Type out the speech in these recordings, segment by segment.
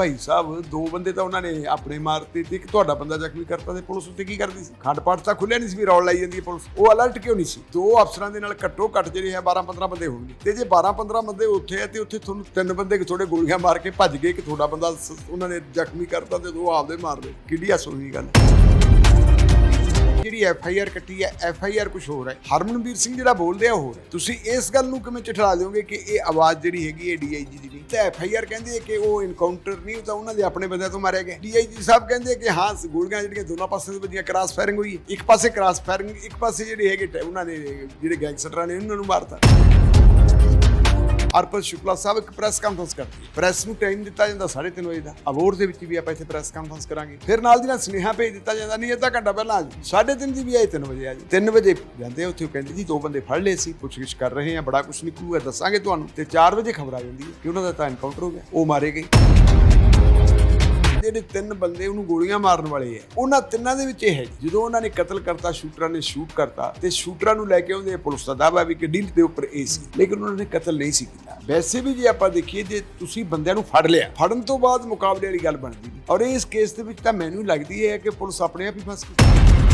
ਭਾਈ ਸਾਹਿਬ, ਦੋ ਬੰਦੇ ਤਾਂ ਉਹਨਾਂ ਨੇ ਆਪਣੇ ਮਾਰਤੇ ਤੇ ਇੱਕ ਤੁਹਾਡਾ ਬੰਦਾ ਜ਼ਖਮੀ ਕਰਤਾ ਤੇ ਪੁਲਿਸ ਉੱਤੇ ਕੀ ਕਰਦੀ ਸੀ? ਖੰਡ ਪਾਠ ਤਾਂ ਖੁੱਲਿਆ ਨਹੀਂ ਸੀ ਵੀ ਰੌਲ ਲਾਈ ਜਾਂਦੀ ਹੈ ਪੁਲਿਸ। ਉਹ ਅਲਰਟ ਕਿਉਂ ਨਹੀਂ ਸੀ? ਦੋ ਅਫਸਰਾਂ ਦੇ ਨਾਲ ਘੱਟੋ ਘੱਟ ਜਿਹੜੇ ਹੈ 12 15 ਬੰਦੇ ਹੋਣਗੇ। ਤੇ ਜੇ 12 15 ਬੰਦੇ ਉੱਥੇ ਆ ਤੇ ਉੱਥੇ ਤੁਹਾਨੂੰ ਤਿੰਨ ਬੰਦੇ ਕਿ ਥੋੜੇ ਗੋਲੀਆਂ ਮਾਰ ਕੇ ਭੱਜ ਗਏ ਕਿ ਤੁਹਾਡਾ ਬੰਦਾ ਸ- ਉਹਨਾਂ ਨੇ ਜ਼ਖਮੀ ਕਰਤਾ ਤੇ ਦੋ ਆਪਦੇ ਮਾਰ ਲਏ। ਕਿੱਡੀ ਹਸੋਈ ਗੱਲ। ਜਿਹੜੀ ਐਫ ਆਈ ਆਰ ਕੱਟੀ ਹੈ, ਐਫ ਆਈ ਆਰ ਕੁਝ ਹੋਰ ਹੈ। ਹਰਮਨਵੀਰ ਸਿੰਘ ਜਿਹੜਾ ਬੋਲਦੇ ਆ ਹੋਰ ਤੁਸੀਂ ਇਸ ਗੱਲ ਨੂੰ ਕਿਵੇਂ ਚਠਾ ਦਿਓਗੇ ਕਿ ਇਹ ਆਵਾਜ਼ ਜਿਹੜੀ ਹੈਗੀ ਹੈ ਡੀਆਈਜੀ ਦੀ ਨਹੀਂ? ਤਾਂ ਐਫ ਆਈ ਆਰ ਕਹਿੰਦੀ ਹੈ ਕਿ ਉਹ ਇਨਕਾਊਂਟਰ ਨਹੀਂ, ਉਹ ਤਾਂ ਉਹਨਾਂ ਦੇ ਆਪਣੇ ਬੰਦਿਆਂ ਤੋਂ ਮਾਰਿਆ ਗਿਆ। ਡੀਆਈਜੀ ਸਾਹਿਬ ਕਹਿੰਦੇ ਕਿ ਹਾਂ ਗੋਲੀਆਂ ਜਿਹੜੀਆਂ ਦੋਨਾਂ ਪਾਸੇ ਤੋਂ ਵੱਜੀਆਂ ਕ੍ਰਾਸ ਫਾਇਰਿੰਗ ਹੋਈ ਇੱਕ ਪਾਸੇ ਕ੍ਰਾਸ ਫਾਇਰਿੰਗ ਇੱਕ ਪਾਸੇ ਜਿਹੜੇ ਹੈਗੇ ਉਹਨਾਂ ਨੇ ਜਿਹੜੇ ਗੈਂਗਸਟਰਾਂ ਨੇ, ਉਹਨਾਂ ਨੂੰ ਮਾਰਤਾ। ਅਰਪਨ ਸ਼ੁਕਲਾ ਸਾਹਿਬ, ਇੱਕ ਪ੍ਰੈਸ ਕਾਨਫਰੰਸ ਕਰਦੀ ਹੈ ਪ੍ਰੈਸ ਨੂੰ ਟਾਈਮ ਦਿੱਤਾ ਜਾਂਦਾ 3:30 ਵਜੇ ਦਾ। ਅਬੋਰ ਦੇ ਵਿੱਚ ਵੀ ਆਪਾਂ ਇੱਥੇ ਪ੍ਰੈਸ ਕਾਨਫਰੰਸ ਕਰਾਂਗੇ। ਫਿਰ ਨਾਲ ਦੀ ਨਾਲ ਸੁਨੇਹਾ ਭੇਜ ਦਿੱਤਾ ਜਾਂਦਾ, ਨਹੀਂ, ਅੱਧਾ ਘੰਟਾ ਪਹਿਲਾਂ ਆ ਜੀ 3:30 ਦੀ ਵੀ ਆਏ 3 ਵਜੇ ਆ ਜੀ 3 ਵਜੇ ਜਾਂਦੇ ਉੱਥੇ, ਉਹ ਕਹਿੰਦੇ ਜੀ, ਦੋ ਬੰਦੇ ਫੜ ਲਏ ਸੀ, ਪੁੱਛਗਿੱਛ ਕਰ ਰਹੇ ਆ, ਬੜਾ ਕੁਝ ਨਿਕਲੂਗਾ, ਦੱਸਾਂਗੇ ਤੁਹਾਨੂੰ। ਤੇ 4 ਵਜੇ ਖਬਰ ਆ ਜਾਂਦੀ ਹੈ ਕਿ ਉਹਨਾਂ ਦਾ ਤਾਂ ਐਨਕਾਊਂਟਰ ਹੋ ਗਿਆ। ਉਹ ਮਾਰੇ ਗਏ। ਜਿਹੜੇ ਤਿੰਨ ਬੰਦੇ ਉਹਨੂੰ ਗੋਲੀਆਂ ਮਾਰਨ ਵਾਲੇ ਆ। ਉਹਨਾਂ ਤਿੰਨਾਂ ਦੇ ਵਿੱਚ ਇਹ ਹੈ ਜਦੋਂ ਉਹਨਾਂ ਨੇ ਕਤਲ ਕਰਤਾ ਸ਼ੂਟਰਾਂ ਨੇ ਸ਼ੂਟ ਕਰਤਾ ਤੇ ਸ਼ੂਟਰਾਂ ਨੂੰ ਲੈ ਕੇ ਆਉਂਦੇ ਪੁਲਿਸ ਦਾ ਦਾਅਵਾ ਵੀ ਕਿ ਡੀਲ ਦੇ ਉੱਪਰ ਇਹ ਸੀ, ਲੇਕਿਨ ਉਹਨਾਂ ਨੇ ਕਤਲ ਨਹੀਂ ਸੀ ਕੀਤਾ। ਵੈਸੇ ਵੀ ਜੇ ਆਪਾਂ ਦੇਖੀਏ, ਜੇ ਤੁਸੀਂ ਬੰਦਿਆਂ ਨੂੰ ਫੜ ਲਿਆ, ਫੜਨ ਤੋਂ ਬਾਅਦ ਮੁਕਾਬਲੇ ਵਾਲੀ ਗੱਲ ਬਣਦੀ ਔਰ ਇਸ ਕੇਸ ਦੇ ਵਿੱਚ ਤਾਂ ਮੈਨੂੰ ਲੱਗਦੀ ਹੈ ਕਿ ਪੁਲਿਸ ਆਪਣੇ ਆਪ ਹੀ ਫਸ ਗਈ।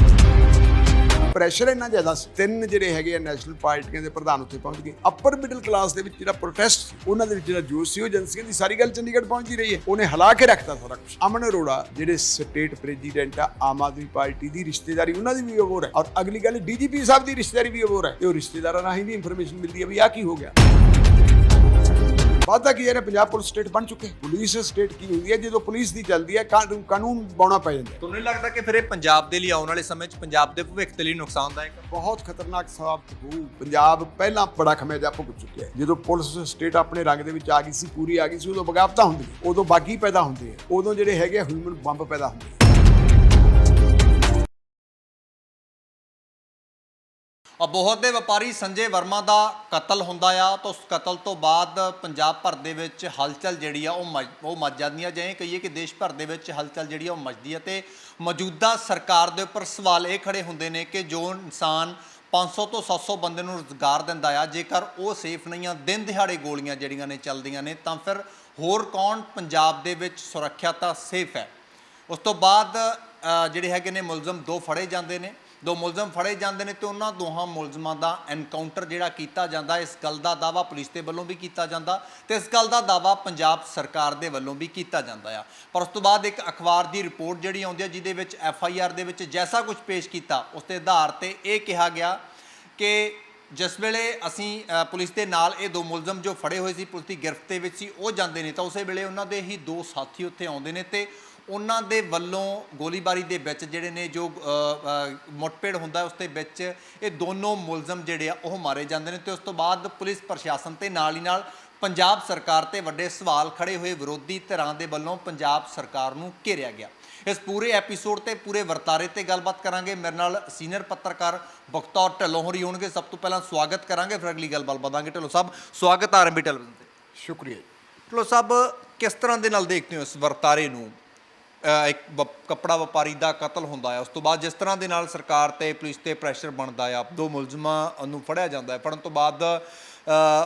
ਪ੍ਰੈਸ਼ਰ ਇੰਨਾ ਜ਼ਿਆਦਾ। ਸੀ ਤਿੰਨ ਜਿਹੜੇ ਹੈਗੇ ਆ ਨੈਸ਼ਨਲ ਪਾਰਟੀਆਂ ਦੇ ਪ੍ਰਧਾਨ ਉੱਥੇ ਪਹੁੰਚ ਗਏ। ਅੱਪਰ ਮਿਡਲ ਕਲਾਸ ਦੇ ਵਿੱਚ ਜਿਹੜਾ ਪ੍ਰੋਟੈਸਟ ਉਹਨਾਂ ਦੇ ਵਿੱਚ ਜਿਹੜਾ ਜੋਸ਼ ਸੀ, ਉਹ ਏਜੰਸੀਆਂ ਦੀ ਸਾਰੀ ਗੱਲ ਚੰਡੀਗੜ੍ਹ ਪਹੁੰਚੀ ਰਹੀ ਹੈ। ਉਹਨੇ ਹਿਲਾ ਕੇ ਰੱਖਤਾ ਸਾਰਾ ਕੁਝ ਅਮਨ ਅਰੋੜਾ, ਜਿਹੜੇ ਸਟੇਟ ਪ੍ਰੈਜ਼ੀਡੈਂਟ ਆ, ਆਮ ਆਦਮੀ ਪਾਰਟੀ ਦੀ ਰਿਸ਼ਤੇਦਾਰੀ, ਉਹਨਾਂ ਦੀ ਵੀ ਅਬੋਰ ਹੈ। ਔਰ ਅਗਲੀ ਗੱਲ ਡੀਜੀਪੀ ਸਾਹਿਬ ਦੀ ਰਿਸ਼ਤੇਦਾਰੀ ਵੀ ਅਬੋਰ ਹੈ। ਤੇ ਉਹ ਰਿਸ਼ਤੇਦਾਰਾਂ ਰਾਹੀਂ ਵੀ ਇਨਫੋਰਮੇਸ਼ਨ ਮਿਲਦੀ ਹੈ ਵੀ ਆ ਕੀ ਹੋ ਗਿਆ। ਵਾਦਾ ਕੀ ਨਾ ਪੰਜਾਬ ਪੁਲਿਸ ਸਟੇਟ ਬਣ ਚੁੱਕੇ ਪੁਲਿਸ ਸਟੇਟ ਕੀ ਹੁੰਦੀ ਹੈ ਜਦੋਂ ਪੁਲਿਸ ਦੀ ਚੱਲਦੀ ਹੈ ਕਾਨੂੰਨ ਬਾਉਣਾ ਪੈ ਜਾਂਦਾ। ਤੁਹਾਨੂੰ ਨਹੀਂ ਲੱਗਦਾ ਕਿ ਫਿਰ ਇਹ ਪੰਜਾਬ ਦੇ ਲਈ ਆਉਣ ਵਾਲੇ ਸਮੇਂ 'ਚ ਪੰਜਾਬ ਦੇ ਭਵਿੱਖ ਦੇ ਲਈ ਨੁਕਸਾਨਦਾਇਕ ਹੈ? ਬਹੁਤ ਖਤਰਨਾਕ ਸਾਬਤ ਹੋਊ। ਪੰਜਾਬ ਪਹਿਲਾਂ ਬੜਾ ਖਮਿਆਜਾ ਭੁਗਤ ਚੁੱਕਿਆ ਹੈ। ਜਦੋਂ ਪੁਲਿਸ ਸਟੇਟ ਆਪਣੇ ਰੰਗ ਦੇ ਵਿੱਚ ਆ ਗਈ ਸੀ ਪੂਰੀ ਆ ਗਈ ਸੀ ਉਦੋਂ ਬਗਾਵਤਾਂ ਹੁੰਦੀਆਂ ਉਦੋਂ ਬਾਗੀ ਪੈਦਾ ਹੁੰਦੇ ਆ। ਉਦੋਂ ਜਿਹੜੇ ਹੈਗੇ ਹਿਊਮਨ ਬੰਬ ਪੈਦਾ ਹੁੰਦੇ ਅਬੋਹਰ ਦੇ ਵਪਾਰੀ ਸੰਜੇ ਵਰਮਾ ਦਾ ਕਤਲ ਹੁੰਦਾ ਆ ਤਾਂ ਉਸ ਕਤਲ ਤੋਂ ਬਾਅਦ ਪੰਜਾਬ ਭਰ ਦੇ ਵਿੱਚ ਹਲਚਲ ਜਿਹੜੀ ਆ ਉਹ ਮਚ- ਉਹ ਮਚ ਜਾਂਦੀਆਂ ਜਿਵੇਂ ਕਹੀਏ ਕਿ ਦੇਸ਼ ਭਰ ਦੇ ਵਿੱਚ ਹਲਚਲ ਜਿਹੜੀ ਆ ਉਹ ਮਚਦੀ ਹੈ ਤੇ ਮੌਜੂਦਾ ਸਰਕਾਰ ਦੇ ਉੱਪਰ ਸਵਾਲ ਇਹ ਖੜੇ ਹੁੰਦੇ ਨੇ ਕਿ ਜੋ ਇਨਸਾਨ 500 ਤੋਂ 700 ਬੰਦੇ ਨੂੰ ਰੁਜ਼ਗਾਰ ਦਿੰਦਾ ਆ, ਜੇਕਰ ਉਹ ਸੇਫ ਨਹੀਂ ਆ, ਦਿਨ ਦਿਹਾੜੇ ਗੋਲੀਆਂ ਜਿਹੜੀਆਂ ਨੇ ਚੱਲਦੀਆਂ ਨੇ, ਤਾਂ ਫਿਰ ਹੋਰ ਕੌਣ ਪੰਜਾਬ ਦੇ ਵਿੱਚ ਸੁਰੱਖਿਆ ਤਾਂ ਸੇਫ ਹੈ? ਉਸ ਤੋਂ ਬਾਅਦ ਜਿਹੜੇ ਹੈਗੇ ਨੇ ਮੁਲਜ਼ਮ ਦੋ ਫੜੇ ਜਾਂਦੇ ਨੇ। ਦੋ ਮੁਲਜ਼ਮ ਫੜੇ ਜਾਂਦੇ ਨੇ ਤੇ ਉਹਨਾਂ ਦੋਹਾਂ ਮੁਲਜ਼ਮਾਂ ਦਾ ਐਨਕਾਊਂਟਰ ਜਿਹੜਾ ਕੀਤਾ ਜਾਂਦਾ, ਇਸ ਗੱਲ ਦਾ ਦਾਵਾ ਪੁਲਿਸ ਦੇ ਵੱਲੋਂ ਵੀ ਕੀਤਾ ਜਾਂਦਾ ਤੇ ਇਸ ਗੱਲ ਦਾ ਦਾਵਾ ਪੰਜਾਬ ਸਰਕਾਰ ਦੇ ਵੱਲੋਂ ਵੀ ਕੀਤਾ ਜਾਂਦਾ ਆ। ਪਰ ਉਸ ਤੋਂ ਬਾਅਦ ਇੱਕ ਅਖਬਾਰ ਦੀ ਰਿਪੋਰਟ ਜਿਹੜੀ ਆਉਂਦੀ ਹੈ, ਜਿਹਦੇ ਵਿੱਚ ਐਫ ਆਈ ਆਰ ਦੇ ਵਿੱਚ ਜੈਸਾ ਕੁਝ ਪੇਸ਼ ਕੀਤਾ, ਉਸ ਦੇ ਆਧਾਰ ਤੇ ਇਹ ਕਿਹਾ ਗਿਆ ਕਿ ਜਿਸ ਵੇਲੇ ਅਸੀਂ ਪੁਲਿਸ ਦੇ ਨਾਲ ਇਹ ਦੋ ਮੁਲਜ਼ਮ ਜੋ ਫੜੇ ਹੋਏ ਸੀ, ਪੁਲਿਸ ਦੀ ਗ੍ਰਿਫਤ ਦੇ ਵਿੱਚ ਸੀ, ਉਹ ਜਾਂਦੇ ਨੇ ਤਾਂ ਉਸੇ ਵੇਲੇ ਉਹਨਾਂ ਦੇ ਹੀ ਦੋ ਸਾਥੀ ਉੱਥੇ ਆਉਂਦੇ ਨੇ ਤੇ ਉਹਨਾਂ ਦੇ ਵੱਲੋਂ ਗੋਲੀਬਾਰੀ ਦੇ ਵਿੱਚ ਜਿਹੜੇ ਨੇ ਜੋ ਮੁੱਠਭੇੜ ਹੁੰਦਾ ਉਸ ਦੇ ਵਿੱਚ ਇਹ ਦੋਨੋਂ ਮੁਲਜ਼ਮ ਜਿਹੜੇ ਆ ਉਹ ਮਾਰੇ ਜਾਂਦੇ ਨੇ ਤੇ ਉਸ ਤੋਂ ਬਾਅਦ ਪੁਲਿਸ ਪ੍ਰਸ਼ਾਸਨ ਤੇ ਨਾਲ ਹੀ ਨਾਲ ਪੰਜਾਬ ਸਰਕਾਰ ਤੇ ਵੱਡੇ ਸਵਾਲ ਖੜੇ ਹੋਏ ਵਿਰੋਧੀ ਧਿਰਾਂ ਦੇ ਵੱਲੋਂ ਪੰਜਾਬ ਸਰਕਾਰ ਨੂੰ ਘੇਰਿਆ ਗਿਆ। ਇਸ ਪੂਰੇ ਐਪੀਸੋਡ ਤੇ ਪੂਰੇ ਵਰਤਾਰੇ ਤੇ ਗੱਲਬਾਤ ਕਰਾਂਗੇ। ਮੇਰੇ ਨਾਲ ਸੀਨੀਅਰ ਪੱਤਰਕਾਰ ਬਖਤੌਰ ਢਿੱਲੋਂ ਹੋਰੀ ਹੋਣਗੇ। ਸਭ ਤੋਂ ਪਹਿਲਾਂ ਸਵਾਗਤ ਕਰਾਂਗੇ। ਫਿਰ ਅਗਲੀ ਗੱਲਬਾਤ ਵਧਾਂਗੇ। ਢਿੱਲੋਂ ਸਾਹਿਬ ਸਵਾਗਤ ਆਰਐਮਬੀ ਟੈਲੀਵਿਜ਼ਨ ਤੇ। ਸ਼ੁਕਰੀਆ। ਢਿੱਲੋਂ ਸਾਹਿਬ ਕਿਸ ਤਰ੍ਹਾਂ ਦੇ ਨਾਲ ਦੇਖਦੇ ਹੋ ਇਸ ਵਰਤਾਰੇ ਨੂੰ? ਇੱਕ ਵਪ- ਕੱਪੜਾ ਵਪਾਰੀ ਦਾ ਕਤਲ ਹੁੰਦਾ ਹੈ। ਉਸ ਤੋਂ ਬਾਅਦ ਜਿਸ ਤਰ੍ਹਾਂ ਦੇ ਨਾਲ ਸਰਕਾਰ ਤੇ ਪੁਲਿਸ ਤੇ ਪ੍ਰੈਸ਼ਰ ਬਣਦਾ ਆ ਦੋ ਮੁਲਜ਼ਮਾਂ ਨੂੰ ਫੜਿਆ ਜਾਂਦਾ ਹੈ। ਫੜਨ ਤੋਂ ਬਾਅਦ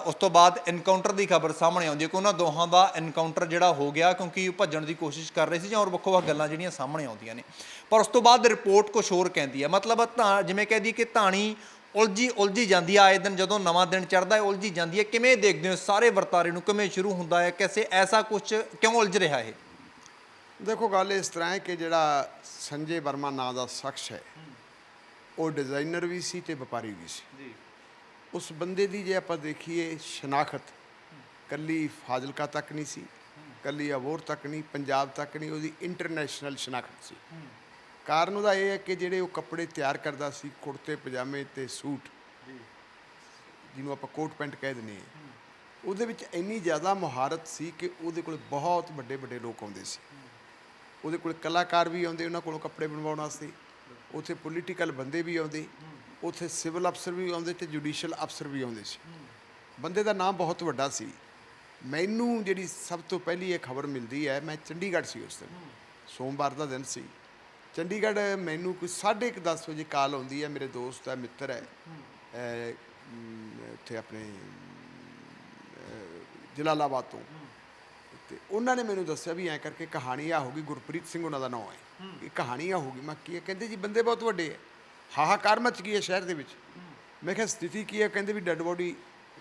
ਉਸ ਤੋਂ ਬਾਅਦ ਐਨਕਾਊਂਟਰ ਦੀ ਖਬਰ ਸਾਹਮਣੇ ਆਉਂਦੀ ਹੈ ਕਿ ਉਹਨਾਂ ਦੋਹਾਂ ਦਾ ਐਨਕਾਊਂਟਰ ਜਿਹੜਾ ਹੋ ਗਿਆ ਕਿਉਂਕਿ ਉਹ ਭੱਜਣ ਦੀ ਕੋਸ਼ਿਸ਼ ਕਰ ਰਹੇ ਸੀ ਜਾਂ ਹੋਰ ਵੱਖੋ ਵੱਖ ਗੱਲਾਂ ਜਿਹੜੀਆਂ ਸਾਹਮਣੇ ਆਉਂਦੀਆਂ ਨੇ। ਪਰ ਉਸ ਤੋਂ ਬਾਅਦ ਰਿਪੋਰਟ ਕੁਝ ਹੋਰ ਕਹਿੰਦੀ ਹੈ। ਮਤਲਬ ਤਾਂ ਜਿਵੇਂ ਕਹਦੀ ਕਿ ਧਾਣੀ ਉਲਝੀ ਉਲਝੀ ਜਾਂਦੀ ਹੈ। ਆਏ ਦਿਨ ਜਦੋਂ ਨਵਾਂ ਦਿਨ ਚੜ੍ਹਦਾ ਹੈ, ਉਲਝੀ ਜਾਂਦੀ ਹੈ। ਕਿਵੇਂ ਦੇਖਦੇ ਹੋ ਸਾਰੇ ਵਰਤਾਰੇ ਨੂੰ? ਕਿਵੇਂ ਸ਼ੁਰੂ ਹੁੰਦਾ ਹੈ? ਕਿਸੇ ਐਸਾ ਕੁਝ ਕਿਉਂ ਉਲਝ ਰਿਹਾ ਇਹ? ਦੇਖੋ ਗੱਲ ਇਸ ਤਰ੍ਹਾਂ ਹੈ ਕਿ ਜਿਹੜਾ ਸੰਜੇ ਵਰਮਾ ਨਾਂ ਦਾ ਸ਼ਖਸ ਹੈ ਉਹ ਡਿਜ਼ਾਈਨਰ ਵੀ ਸੀ ਤੇ ਵਪਾਰੀ ਵੀ ਸੀ। ਜੀ। ਉਸ ਬੰਦੇ ਦੀ ਜੇ ਆਪਾਂ ਦੇਖੀਏ ਸ਼ਨਾਖਤ ਕੱਲੀ ਫਾਜ਼ਿਲਕਾ ਤੱਕ ਨਹੀਂ ਸੀ ਕੱਲੀ ਅਬੋਰ ਤੱਕ ਨਹੀਂ ਪੰਜਾਬ ਤੱਕ ਨਹੀਂ ਉਹਦੀ ਇੰਟਰਨੈਸ਼ਨਲ ਸ਼ਨਾਖਤ ਸੀ। ਕਾਰਨ ਉਹਦਾ ਇਹ ਹੈ ਕਿ ਜਿਹੜੇ ਉਹ ਕੱਪੜੇ ਤਿਆਰ ਕਰਦਾ ਸੀ ਕੁੜਤੇ ਪਜਾਮੇ ਤੇ ਸੂਟ ਜਿਹਨੂੰ ਆਪਾਂ ਕੋਟ ਪੈਂਟ ਕਹਿ ਦਿੰਦੇ ਹਾਂ ਉਹਦੇ ਵਿੱਚ ਇੰਨੀ ਜ਼ਿਆਦਾ ਮਹਾਰਤ ਸੀ ਕਿ ਉਹਦੇ ਕੋਲ ਬਹੁਤ ਵੱਡੇ ਵੱਡੇ ਲੋਕ ਆਉਂਦੇ ਸੀ। ਉਹਦੇ ਕੋਲ ਕਲਾਕਾਰ ਵੀ ਆਉਂਦੇ, ਉਹਨਾਂ ਕੋਲੋਂ ਕੱਪੜੇ ਬਣਵਾਉਣ ਵਾਸਤੇ। ਉੱਥੇ ਪੋਲੀਟੀਕਲ ਬੰਦੇ ਵੀ ਆਉਂਦੇ, ਉੱਥੇ ਸਿਵਲ ਅਫਸਰ ਵੀ ਆਉਂਦੇ ਤੇ ਜੁਡੀਸ਼ੀਅਲ ਅਫਸਰ ਵੀ ਆਉਂਦੇ ਸੀ। ਬੰਦੇ ਦਾ ਨਾਮ ਬਹੁਤ ਵੱਡਾ ਸੀ। ਮੈਨੂੰ ਜਿਹੜੀ ਸਭ ਤੋਂ ਪਹਿਲੀ ਇਹ ਖਬਰ ਮਿਲਦੀ ਹੈ, ਮੈਂ ਚੰਡੀਗੜ੍ਹ ਸੀ ਉਸ ਦਿਨ। ਸੋਮਵਾਰ ਦਾ ਦਿਨ ਸੀ। ਚੰਡੀਗੜ੍ਹ ਮੈਨੂੰ ਕੋਈ 10:30 ਵਜੇ ਕਾਲ ਆਉਂਦੀ ਹੈ, ਮੇਰੇ ਦੋਸਤ ਹੈ, ਮਿੱਤਰ ਹੈ। ਉੱਥੇ ਆਪਣੇ ਜਲਾਲਾਬਾਦ ਤੋਂ। ਤੇ ਉਹਨਾਂ ਨੇ ਮੈਨੂੰ ਦੱਸਿਆ ਵੀ ਐਂ ਕਰਕੇ ਕਹਾਣੀ ਆ ਹੋਗੀ ਗੁਰਪ੍ਰੀਤ ਸਿੰਘ ਉਹਨਾਂ ਦਾ ਨਾਮ ਹੈ। ਇਹ ਕਹਾਣੀ ਆ ਹੋਗੀ ਮੈਂ ਕੀ ਕਹਿੰਦੇ ਜੀ ਬੰਦੇ ਬਹੁਤ ਵੱਡੇ ਹੈ ਹਾਹਾਕਾਰ ਮਚ ਗਈ ਹੈ ਸ਼ਹਿਰ ਦੇ ਵਿੱਚ। ਮੈਂ ਕਿਹਾ ਸਥਿਤੀ ਕੀ ਹੈ ਕਹਿੰਦੇ ਵੀ ਡੈੱਡ ਬੋਡੀ